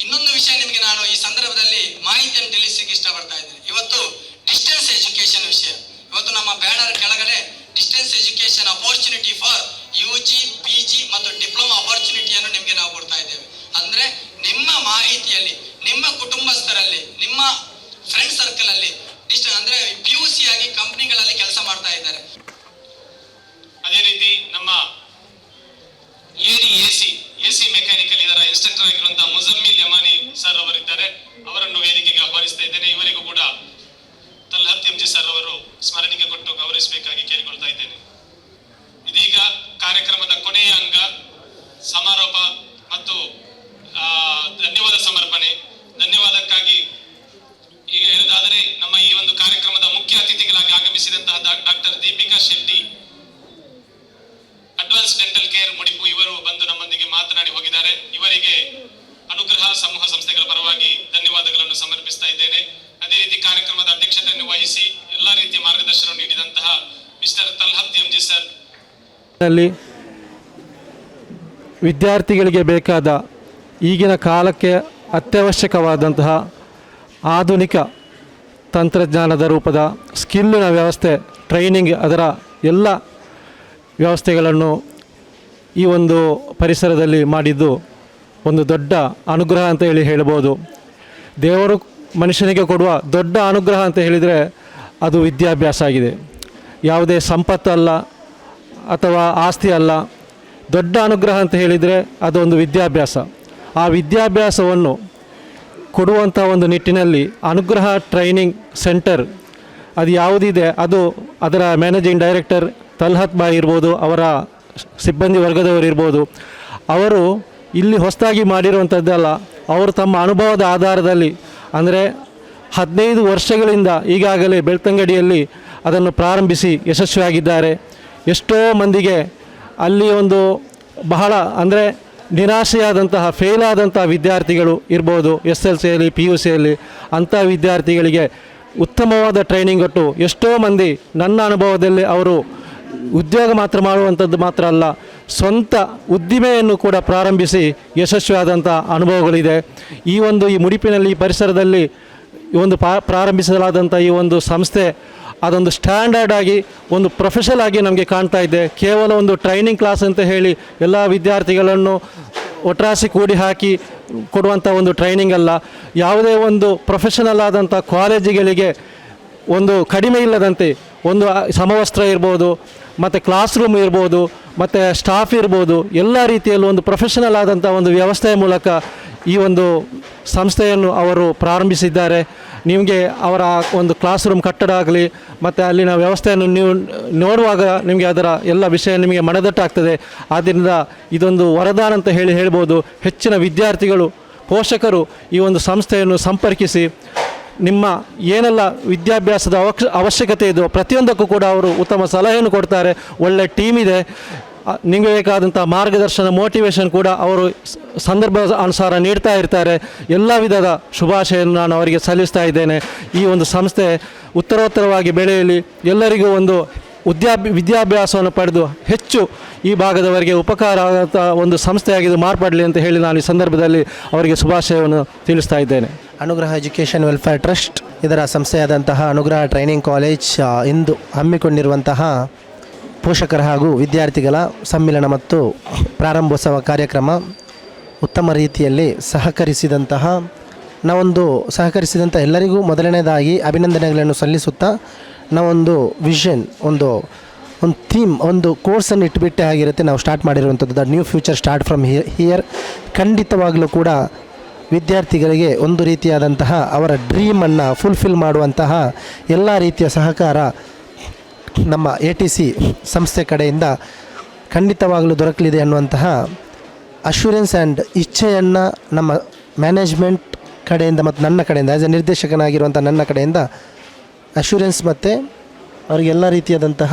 ಇನ್ನೊಂದು ವಿಷಯ ನಿಮಗೆ ನಾನು ಈ ಸಂದರ್ಭದಲ್ಲಿ ಮಾಹಿತಿಯನ್ನು ತಿಳಿಸಲಿಕ್ಕೆ ಇಷ್ಟಪಡ್ತಾ ಇದ್ದೇನೆ. ಇವತ್ತು ಡಿಸ್ಟೆನ್ಸ್ ಎಜುಕೇಶನ್ ವಿಷಯ. ಇವತ್ತು ನಮ್ಮ ಬ್ಯಾನರ್ ಕೆಳಗಡೆ distance education opportunity U G P G ಮತ್ತು ಡಿಪ್ಲೊಮಾ ಅಪರ್ಚುನಿಟಿಯನ್ನು ನಿಮಗೆ ನಾವು ಕೊಡ್ತಾ ಇದ್ದೇವೆ. ಅಂದರೆ ನಿಮ್ಮ ಮಾಹಿತಿಯಲ್ಲಿ, ನಿಮ್ಮ ಕುಟುಂಬಸ್ಥರಲ್ಲಿ, ನಿಮ್ಮ ಫ್ರೆಂಡ್ ಸರ್ಕಲ್ ಅಲ್ಲಿ ಅಂದ್ರೆ ಪಿ ಯು ಸಿ ಆಗಿ ಕಂಪ್ನಿಗಳಲ್ಲಿ ಕೆಲಸ ಮಾಡ್ತಾ ಇದ್ದಾರೆ. ಅದೇ ರೀತಿ ನಮ್ಮ ಏರಿ ಎಸಿ ಎಸಿ ಮೆಕ್ಯಾನಿಕಲ್ ಇದರ ಇನ್ಸ್ಟ್ರಕ್ಟರ್ ಆಗಿರುವಂತಹ ಮುಜಮ್ಮಿಲ್ ಯಮಾನಿ ಸರ್ ಅವರಿದ್ದಾರೆ. ಅವರನ್ನು ವೇದಿಕೆಗೆ ಆಹ್ವಾನಿಸ್ತಾ ಇದ್ದೇನೆ. ಇವರಿಗೂ ಕೂಡ ತಲ್ಹತ್ ಎಂಜಿ ಸರ್ ಅವರು ಸ್ಮರಣಿಗೆ ಕೊಟ್ಟು ಗೌರವಿಸಬೇಕಾಗಿ ಕೇಳಿಕೊಳ್ತಾ ಇದ್ದೇನೆ. ಇದೀಗ ಕಾರ್ಯಕ್ರಮದ ಕೊನೆಯ ಅಂಗ ಸಮಾರೋಪ ಮತ್ತು ಧನ್ಯವಾದ ಸಮರ್ಪಣೆ. ಧನ್ಯವಾದಕ್ಕಾಗಿ ಈಗ ಹೇಳುವುದಾದರೆ ನಮ್ಮ ಈ ಒಂದು ಕಾರ್ಯಕ್ರಮದ ಮುಖ್ಯ ಅತಿಥಿಗಳಾಗಿ ಆಗಮಿಸಿದಂತಹ doctor Deepika Shetty advance dental care ನಲ್ಲಿ ವಿದ್ಯಾರ್ಥಿಗಳಿಗೆ ಬೇಕಾದ ಈಗಿನ ಕಾಲಕ್ಕೆ ಅತ್ಯವಶ್ಯಕವಾದಂತಹ ಆಧುನಿಕ ತಂತ್ರಜ್ಞಾನದ ರೂಪದ ಸ್ಕಿಲ್ಲಿನ ವ್ಯವಸ್ಥೆ ಟ್ರೈನಿಂಗ್ ಅದರ ಎಲ್ಲ ವ್ಯವಸ್ಥೆಗಳನ್ನು ಈ ಒಂದು ಪರಿಸರದಲ್ಲಿ ಮಾಡಿದ್ದು ಒಂದು ದೊಡ್ಡ ಅನುಗ್ರಹ ಅಂತ ಹೇಳಿ ಹೇಳ್ಬೋದು ದೇವರು ಮನುಷ್ಯನಿಗೆ ಕೊಡುವ ದೊಡ್ಡ ಅನುಗ್ರಹ ಅಂತ ಹೇಳಿದರೆ ಅದು ವಿದ್ಯಾಭ್ಯಾಸ ಆಗಿದೆ. ಯಾವುದೇ ಸಂಪತ್ತಲ್ಲ ಅಥವಾ ಆಸ್ತಿ ಅಲ್ಲ, ದೊಡ್ಡ ಅನುಗ್ರಹ ಅಂತ ಹೇಳಿದರೆ ಅದೊಂದು ವಿದ್ಯಾಭ್ಯಾಸ. ಆ ವಿದ್ಯಾಭ್ಯಾಸವನ್ನು ಕೊಡುವಂಥ ಒಂದು ನಿಟ್ಟಿನಲ್ಲಿ ಅನುಗ್ರಹ ಟ್ರೈನಿಂಗ್ ಸೆಂಟರ್, ಅದು ಯಾವುದಿದೆ, ಅದು ಅದರ ಮ್ಯಾನೇಜಿಂಗ್ ಡೈರೆಕ್ಟರ್ ತಲ್ಹತ್ ಬಾಯ್ ಇರ್ಬೋದು, ಅವರ ಸಿಬ್ಬಂದಿ ವರ್ಗದವರು ಇರ್ಬೋದು, ಅವರು ಇಲ್ಲಿ ಹೊಸದಾಗಿ ಮಾಡಿರುವಂಥದ್ದಲ್ಲ, ಅವರು ತಮ್ಮ ಅನುಭವದ ಆಧಾರದಲ್ಲಿ, ಅಂದರೆ ಹದಿನೈದು ವರ್ಷಗಳಿಂದ ಈಗಾಗಲೇ ಬೆಳ್ತಂಗಡಿಯಲ್ಲಿ ಅದನ್ನು ಪ್ರಾರಂಭಿಸಿ ಯಶಸ್ವಿಯಾಗಿದ್ದಾರೆ. ಎಷ್ಟೋ ಮಂದಿಗೆ ಅಲ್ಲಿ ಒಂದು ಬಹಳ ಅಂದರೆ ನಿರಾಶೆಯಾದಂತಹ ಫೇಲ್ ಆದಂತಹ ವಿದ್ಯಾರ್ಥಿಗಳು ಇರ್ಬೋದು, ಎಸ್ ಎಲ್ ಸಿಯಲ್ಲಿ ಪಿ ಯು ಸಿಯಲ್ಲಿ ಅಂಥ ವಿದ್ಯಾರ್ಥಿಗಳಿಗೆ ಉತ್ತಮವಾದ ಟ್ರೈನಿಂಗ್ ಕೊಟ್ಟು ಎಷ್ಟೋ ಮಂದಿ ನನ್ನ ಅನುಭವದಲ್ಲಿ ಅವರು ಉದ್ಯೋಗ ಮಾತ್ರ ಮಾಡುವಂಥದ್ದು ಮಾತ್ರ ಅಲ್ಲ, ಸ್ವಂತ ಉದ್ದಿಮೆಯನ್ನು ಕೂಡ ಪ್ರಾರಂಭಿಸಿ ಯಶಸ್ವಿಯಾದಂಥ ಅನುಭವಗಳಿದೆ. ಈ ಒಂದು ಈ ಮುಡಿಪಿನಲ್ಲಿ ಪರಿಸರದಲ್ಲಿ ಈ ಒಂದು ಪಾ ಪ್ರಾರಂಭಿಸಲಾದಂಥ ಈ ಒಂದು ಸಂಸ್ಥೆ ಅದೊಂದು ಸ್ಟ್ಯಾಂಡರ್ಡ್ ಆಗಿ ಒಂದು ಪ್ರೊಫೆಷನಲ್ ಆಗಿ ನಮಗೆ ಕಾಣ್ತಾ ಇದೆ. ಕೇವಲ ಒಂದು ಟ್ರೈನಿಂಗ್ ಕ್ಲಾಸ್ ಅಂತ ಹೇಳಿ ಎಲ್ಲ ವಿದ್ಯಾರ್ಥಿಗಳನ್ನು ಒಟ್ರಾಸಿ ಕೂಡಿ ಹಾಕಿ ಕೊಡುವಂಥ ಒಂದು ಟ್ರೈನಿಂಗ್ ಅಲ್ಲ. ಯಾವುದೇ ಒಂದು ಪ್ರೊಫೆಷನಲ್ ಆದಂಥ ಕಾಲೇಜುಗಳಿಗೆ ಒಂದು ಕಡಿಮೆ ಇಲ್ಲದಂತೆ ಒಂದು ಸಮವಸ್ತ್ರ ಇರ್ಬೋದು, ಮತ್ತು ಕ್ಲಾಸ್ ರೂಮ್ ಇರ್ಬೋದು, ಮತ್ತು ಸ್ಟಾಫ್ ಇರ್ಬೋದು, ಎಲ್ಲ ರೀತಿಯಲ್ಲೂ ಒಂದು ಪ್ರೊಫೆಷನಲ್ ಆದಂಥ ಒಂದು ವ್ಯವಸ್ಥೆಯ ಮೂಲಕ ಈ ಒಂದು ಸಂಸ್ಥೆಯನ್ನು ಅವರು ಪ್ರಾರಂಭಿಸಿದ್ದಾರೆ. ನಿಮಗೆ ಅವರ ಒಂದು ಕ್ಲಾಸ್ ರೂಮ್ ಕಟ್ಟಡ ಆಗಲಿ, ಮತ್ತು ಅಲ್ಲಿನ ವ್ಯವಸ್ಥೆಯನ್ನು ನೀವು ನೋಡುವಾಗ ನಿಮಗೆ ಅದರ ಎಲ್ಲ ವಿಷಯ ನಿಮಗೆ ಮನದಟ್ಟಾಗ್ತದೆ ಆದ್ದರಿಂದ ಇದೊಂದು ವರದಾನ ಅಂತ ಹೇಳಿ ಹೇಳ್ಬೋದು. ಹೆಚ್ಚಿನ ವಿದ್ಯಾರ್ಥಿಗಳು, ಪೋಷಕರು ಈ ಒಂದು ಸಂಸ್ಥೆಯನ್ನು ಸಂಪರ್ಕಿಸಿ ನಿಮ್ಮ ಏನೆಲ್ಲ ವಿದ್ಯಾಭ್ಯಾಸದ ಅವಶ್ಯಕತೆ ಇದೆಯೋ ಪ್ರತಿಯೊಂದಕ್ಕೂ ಕೂಡ ಅವರು ಉತ್ತಮ ಸಲಹೆಯನ್ನು ಕೊಡ್ತಾರೆ. ಒಳ್ಳೆ ಟೀಮ್ ಇದೆ. ನಿಮಗೆ ಬೇಕಾದಂಥ ಮಾರ್ಗದರ್ಶನ ಮೋಟಿವೇಶನ್ ಕೂಡ ಅವರು ಸಂದರ್ಭ ಅನುಸಾರ ನೀಡ್ತಾ ಇರ್ತಾರೆ. ಎಲ್ಲ ವಿಧದ ಶುಭಾಶಯನ್ನು ನಾನು ಅವರಿಗೆ ಸಲ್ಲಿಸ್ತಾ ಇದ್ದೇನೆ. ಈ ಒಂದು ಸಂಸ್ಥೆ ಉತ್ತರೋತ್ತರವಾಗಿ ಬೆಳೆಯಲಿ, ಎಲ್ಲರಿಗೂ ಒಂದು ಉದ್ಯಾ ವಿದ್ಯಾಭ್ಯಾಸವನ್ನು ಪಡೆದು ಹೆಚ್ಚು ಈ ಭಾಗದವರಿಗೆ ಉಪಕಾರ ಆದಂಥ ಒಂದು ಸಂಸ್ಥೆಯಾಗಿದ್ದು ಮಾರ್ಪಡಲಿ ಅಂತ ಹೇಳಿ ನಾನು ಈ ಸಂದರ್ಭದಲ್ಲಿ ಅವರಿಗೆ ಶುಭಾಶಯವನ್ನು ತಿಳಿಸ್ತಾ ಇದ್ದೇನೆ. ಅನುಗ್ರಹ ಎಜುಕೇಷನ್ ವೆಲ್ಫೇರ್ ಟ್ರಸ್ಟ್ ಇದರ ಸಂಸ್ಥೆಯಾದಂತಹ ಅನುಗ್ರಹ ಟ್ರೈನಿಂಗ್ ಕಾಲೇಜ್ ಇಂದು ಹಮ್ಮಿಕೊಂಡಿರುವಂತಹ ಪೋಷಕರ ಹಾಗೂ ವಿದ್ಯಾರ್ಥಿಗಳ ಸಮ್ಮಿಲನ ಮತ್ತು ಪ್ರಾರಂಭೋತ್ಸವ ಕಾರ್ಯಕ್ರಮ ಉತ್ತಮ ರೀತಿಯಲ್ಲಿ ಸಹಕರಿಸಿದಂತಹ, ನಾವೊಂದು ಸಹಕರಿಸಿದಂಥ ಎಲ್ಲರಿಗೂ ಮೊದಲನೇದಾಗಿ ಅಭಿನಂದನೆಗಳನ್ನು ಸಲ್ಲಿಸುತ್ತಾ, ನಾವೊಂದು ವಿಷನ್ ಒಂದು ಒಂದು ಥೀಮ್ ಒಂದು ಕೋರ್ಸನ್ನು ಇಟ್ಬಿಟ್ಟೆ ಆಗಿರುತ್ತೆ. ನಾವು ಸ್ಟಾರ್ಟ್ ಮಾಡಿರುವಂಥದ್ದು the new future start from here ಖಂಡಿತವಾಗಲೂ ಕೂಡ ವಿದ್ಯಾರ್ಥಿಗಳಿಗೆ ಒಂದು ರೀತಿಯಾದಂತಹ ಅವರ ಡ್ರೀಮನ್ನು ಫುಲ್ಫಿಲ್ ಮಾಡುವಂತಹ ಎಲ್ಲ ರೀತಿಯ ಸಹಕಾರ ನಮ್ಮ ಎ ಟಿ ಸಿ ಸಂಸ್ಥೆ ಕಡೆಯಿಂದ ಖಂಡಿತವಾಗಲೂ ದೊರಕಲಿದೆ ಅನ್ನುವಂತಹ ಅಶ್ಯೂರೆನ್ಸ್ ಆ್ಯಂಡ್ ಇಚ್ಛೆಯನ್ನು ನಮ್ಮ ಮ್ಯಾನೇಜ್ಮೆಂಟ್ ಕಡೆಯಿಂದ ಮತ್ತು ನನ್ನ ಕಡೆಯಿಂದ ಆ್ಯಸ್ ಎ ನಿರ್ದೇಶಕನಾಗಿರುವಂಥ ನನ್ನ ಕಡೆಯಿಂದ ಅಶ್ಯೂರೆನ್ಸ್ ಮತ್ತು ಅವರಿಗೆಲ್ಲ ರೀತಿಯಾದಂತಹ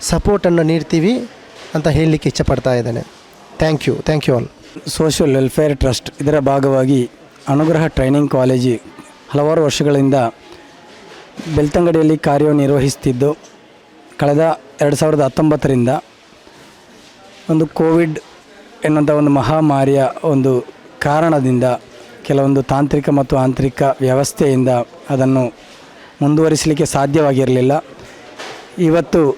ಸಪೋರ್ಟನ್ನು ನೀಡ್ತೀವಿ ಅಂತ ಹೇಳಲಿಕ್ಕೆ ಇಚ್ಛಪಡ್ತಾ ಇದ್ದೇನೆ. Thank you thank you all social welfare trust ಇದರ ಭಾಗವಾಗಿ ಅನುಗ್ರಹ ಟ್ರೈನಿಂಗ್ ಕಾಲೇಜಿ ಹಲವಾರು ವರ್ಷಗಳಿಂದ ಬೆಳ್ತಂಗಡಿಯಲ್ಲಿ ಕಾರ್ಯನಿರ್ವಹಿಸುತ್ತಿದ್ದು ಕಳೆದ ಎರಡು ಸಾವಿರದ ಹತ್ತೊಂಬತ್ತರಿಂದ ಒಂದು ಕೋವಿಡ್ ಎನ್ನುವಂಥ ಒಂದು ಮಹಾಮಾರಿಯ ಒಂದು ಕಾರಣದಿಂದ ಕೆಲವೊಂದು ತಾಂತ್ರಿಕ ಮತ್ತು ಆಂತರಿಕ ವ್ಯವಸ್ಥೆಯಿಂದ ಅದನ್ನು ಮುಂದುವರಿಸಲಿಕ್ಕೆ ಸಾಧ್ಯವಾಗಿರಲಿಲ್ಲ. ಇವತ್ತು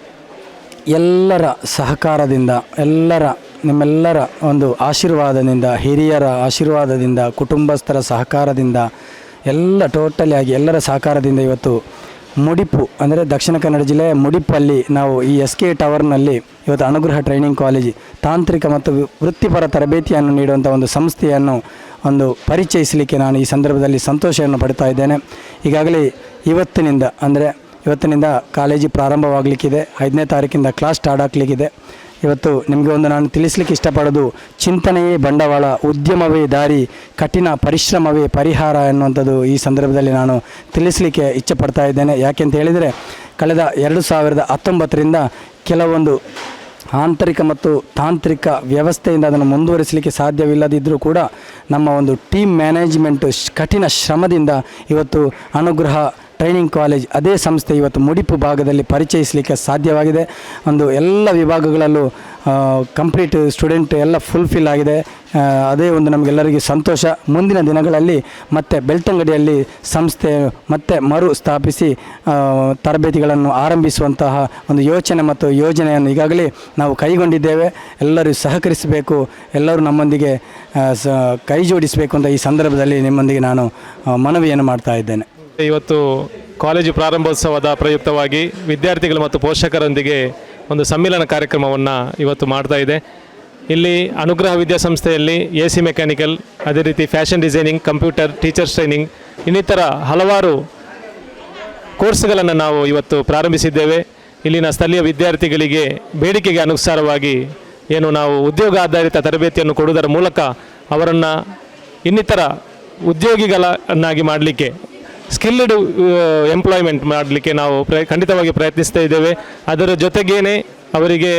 ಎಲ್ಲರ ಸಹಕಾರದಿಂದ, ಎಲ್ಲರ ನಿಮ್ಮೆಲ್ಲರ ಒಂದು ಆಶೀರ್ವಾದದಿಂದ, ಹಿರಿಯರ ಆಶೀರ್ವಾದದಿಂದ, ಕುಟುಂಬಸ್ಥರ ಸಹಕಾರದಿಂದ, ಎಲ್ಲ ಟೋಟಲಿ ಆಗಿ ಎಲ್ಲರ ಸಹಕಾರದಿಂದ ಇವತ್ತು ಮುಡಿಪು, ಅಂದರೆ ದಕ್ಷಿಣ ಕನ್ನಡ ಜಿಲ್ಲೆಯ ಮುಡಿಪಲ್ಲಿ ನಾವು ಈ ಎಸ್ ಕೆ ಟವರ್ನಲ್ಲಿ ಇವತ್ತು ಅನುಗ್ರಹ ಟ್ರೈನಿಂಗ್ ಕಾಲೇಜ್ ತಾಂತ್ರಿಕ ಮತ್ತು ವೃತ್ತಿಪರ ತರಬೇತಿಯನ್ನು ನೀಡುವಂಥ ಒಂದು ಸಂಸ್ಥೆಯನ್ನು ಒಂದು ಪರಿಚಯಿಸಲಿಕ್ಕೆ ನಾನು ಈ ಸಂದರ್ಭದಲ್ಲಿ ಸಂತೋಷವನ್ನು ಪಡ್ತಾ ಇದ್ದೇನೆ. ಈಗಾಗಲೇ ಇವತ್ತಿನಿಂದ, ಅಂದರೆ ಇವತ್ತಿನಿಂದ ಕಾಲೇಜು ಪ್ರಾರಂಭವಾಗಲಿಕ್ಕಿದೆ. ಐದನೇ ತಾರೀಕಿಂದ ಕ್ಲಾಸ್ ಸ್ಟಾರ್ಟ್ ಆಗಲಿಕ್ಕಿದೆ. ಇವತ್ತು ನಿಮಗೆ ಒಂದು ನಾನು ತಿಳಿಸ್ಲಿಕ್ಕೆ ಇಷ್ಟಪಡೋದು ಚಿಂತನೆಯೇ ಬಂಡವಾಳ, ಉದ್ಯಮವೇ ದಾರಿ, ಕಠಿಣ ಪರಿಶ್ರಮವೇ ಪರಿಹಾರ ಎನ್ನುವಂಥದ್ದು ಈ ಸಂದರ್ಭದಲ್ಲಿ ನಾನು ತಿಳಿಸಲಿಕ್ಕೆ ಇಚ್ಛೆಪಡ್ತಾ ಇದ್ದೇನೆ. ಯಾಕೆಂತ ಹೇಳಿದರೆ ಕಳೆದ ಎರಡು ಸಾವಿರದ ಹತ್ತೊಂಬತ್ತರಿಂದ ಕೆಲವೊಂದು ಆಂತರಿಕ ಮತ್ತು ತಾಂತ್ರಿಕ ವ್ಯವಸ್ಥೆಯಿಂದ ಅದನ್ನು ಮುಂದುವರಿಸಲಿಕ್ಕೆ ಸಾಧ್ಯವಿಲ್ಲದಿದ್ದರೂ ಕೂಡ ನಮ್ಮ ಒಂದು ಟೀಮ್ ಮ್ಯಾನೇಜ್ಮೆಂಟ್ ಕಠಿಣ ಶ್ರಮದಿಂದ ಇವತ್ತು ಅನುಗ್ರಹ ಟ್ರೈನಿಂಗ್ ಕಾಲೇಜ್ ಅದೇ ಸಂಸ್ಥೆ ಇವತ್ತು ಮುಡಿಪು ಭಾಗದಲ್ಲಿ ಪರಿಚಯಿಸಲಿಕ್ಕೆ ಸಾಧ್ಯವಾಗಿದೆ. ಒಂದು ಎಲ್ಲ ವಿಭಾಗಗಳಲ್ಲೂ ಕಂಪ್ಲೀಟ್ ಸ್ಟೂಡೆಂಟ್ ಎಲ್ಲ ಫುಲ್ಫಿಲ್ ಆಗಿದೆ. ಅದೇ ಒಂದು ನಮಗೆಲ್ಲರಿಗೂ ಸಂತೋಷ. ಮುಂದಿನ ದಿನಗಳಲ್ಲಿ ಮತ್ತೆ ಬೆಳ್ತಂಗಡಿಯಲ್ಲಿ ಸಂಸ್ಥೆ ಮತ್ತೆ ಮರು ಸ್ಥಾಪಿಸಿ ತರಬೇತಿಗಳನ್ನು ಆರಂಭಿಸುವಂತಹ ಒಂದು ಯೋಚನೆ ಮತ್ತು ಯೋಜನೆಯನ್ನು ಈಗಾಗಲೇ ನಾವು ಕೈಗೊಂಡಿದ್ದೇವೆ. ಎಲ್ಲರೂ ಸಹಕರಿಸಬೇಕು. ಎಲ್ಲರೂ ನಮ್ಮೊಂದಿಗೆ ಕೈ ಜೋಡಿಸಬೇಕು ಅಂತ ಈ ಸಂದರ್ಭದಲ್ಲಿ ನಿಮ್ಮೊಂದಿಗೆ ನಾನು ಮನವಿಯನ್ನು ಮಾಡ್ತಾ ಇದ್ದೇನೆ. ಇವತ್ತು ಕಾಲೇಜು ಪ್ರಾರಂಭೋತ್ಸವದ ಪ್ರಯುಕ್ತವಾಗಿ ವಿದ್ಯಾರ್ಥಿಗಳು ಮತ್ತು ಪೋಷಕರೊಂದಿಗೆ ಒಂದು ಸಮ್ಮಿಲನ ಕಾರ್ಯಕ್ರಮವನ್ನು ಇವತ್ತು ಮಾಡ್ತಾ ಇದೆ. ಇಲ್ಲಿ ಅನುಗ್ರಹ ವಿದ್ಯಾಸಂಸ್ಥೆಯಲ್ಲಿ ಎ ಸಿ ಮೆಕ್ಯಾನಿಕಲ್, ಅದೇ ರೀತಿ fashion designing, computer, teachers training ಇನ್ನಿತರ ಹಲವಾರು ಕೋರ್ಸ್ಗಳನ್ನು ನಾವು ಇವತ್ತು ಪ್ರಾರಂಭಿಸಿದ್ದೇವೆ. ಇಲ್ಲಿನ ಸ್ಥಳೀಯ ವಿದ್ಯಾರ್ಥಿಗಳಿಗೆ ಬೇಡಿಕೆಗೆ ಅನುಸಾರವಾಗಿ ಏನು ನಾವು ಉದ್ಯೋಗ ಆಧಾರಿತ ತರಬೇತಿಯನ್ನು ಕೊಡುವುದರ ಮೂಲಕ ಅವರನ್ನು ಇನ್ನಿತರ ಉದ್ಯೋಗಿಗಳನ್ನಾಗಿ ಮಾಡಲಿಕ್ಕೆ ಸ್ಕಿಲ್ಡ್ ಎಂಪ್ಲಾಯ್ಮೆಂಟ್ ಮಾಡಲಿಕ್ಕೆ ನಾವು ಪ್ರಯ, ಖಂಡಿತವಾಗಿ ಪ್ರಯತ್ನಿಸ್ತಾ ಇದ್ದೇವೆ. ಅದರ ಜೊತೆಗೇನೆ ಅವರಿಗೆ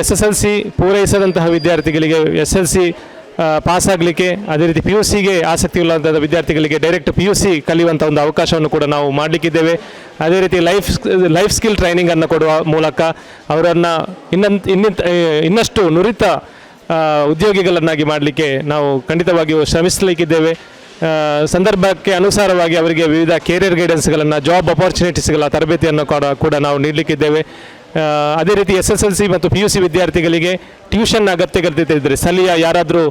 ಎಸ್ ಎಸ್ ಎಲ್ ಸಿ ಪೂರೈಸದಂತಹ ವಿದ್ಯಾರ್ಥಿಗಳಿಗೆ ಎಸ್ ಎಲ್ ಸಿ ಪಾಸ್ ಆಗಲಿಕ್ಕೆ ಅದೇ ರೀತಿ ಪಿ ಯು ಸಿಗೆ ಆಸಕ್ತಿ ಇಲ್ಲದಂಥ ವಿದ್ಯಾರ್ಥಿಗಳಿಗೆ ಡೈರೆಕ್ಟ್ ಪಿ ಯು ಸಿ ಕಲಿಯುವಂಥ ಒಂದು ಅವಕಾಶವನ್ನು ಕೂಡ ನಾವು ಮಾಡಲಿಕ್ಕಿದ್ದೇವೆ. ಅದೇ ರೀತಿ ಲೈಫ್ ಲೈಫ್ ಸ್ಕಿಲ್ ಟ್ರೈನಿಂಗನ್ನು ಕೊಡುವ ಮೂಲಕ ಅವರನ್ನು ಇನ್ನಂತ, ಇನ್ನಿಂತ ಇನ್ನಷ್ಟು ನುರಿತ ಉದ್ಯೋಗಿಗಳನ್ನಾಗಿ ಮಾಡಲಿಕ್ಕೆ ನಾವು ಖಂಡಿತವಾಗಿಯೂ ಶ್ರಮಿಸಲಿಕ್ಕಿದ್ದೇವೆ. ಸಂದರ್ಭಕ್ಕೆ ಅನುಸಾರವಾಗಿ ಅವರಿಗೆ ವಿವಿಧ ಕೆರಿಯರ್ ಗೈಡೆನ್ಸ್ಗಳನ್ನು ಜಾಬ್ ಅಪಾರ್ಚುನಿಟೀಸ್ಗಳ ತರಬೇತಿಯನ್ನು ಕೂಡ ಕೂಡ ನಾವು ನೀಡಲಿಕ್ಕಿದ್ದೇವೆ. ಅದೇ ರೀತಿ ಎಸ್ ಎಸ್ ಎಲ್ ಸಿ ಮತ್ತು ಪಿ ಯು ಸಿ ವಿದ್ಯಾರ್ಥಿಗಳಿಗೆ ಟ್ಯೂಷನ್ ಅಗತ್ಯಗಳಿದ್ದರೆ, ಸ್ಥಳೀಯ ಯಾರಾದರೂ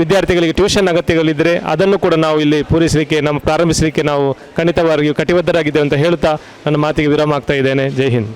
ವಿದ್ಯಾರ್ಥಿಗಳಿಗೆ ಟ್ಯೂಷನ್ ಅಗತ್ಯಗಳಿದ್ದರೆ ಅದನ್ನು ಕೂಡ ನಾವು ಇಲ್ಲಿ ಪೂರೈಸಲಿಕ್ಕೆ, ನಮ್ಮ ಪ್ರಾರಂಭಿಸಲಿಕ್ಕೆ ನಾವು ಖಂಡಿತವಾಗಿಯೂ ಕಟಿಬದ್ಧರಾಗಿದ್ದೇವೆ ಅಂತ ಹೇಳುತ್ತಾ ನನ್ನ ಮಾತಿಗೆ ವಿರಾಮ ಆಗ್ತಾ ಇದ್ದೇನೆ. ಜೈ ಹಿಂದ್.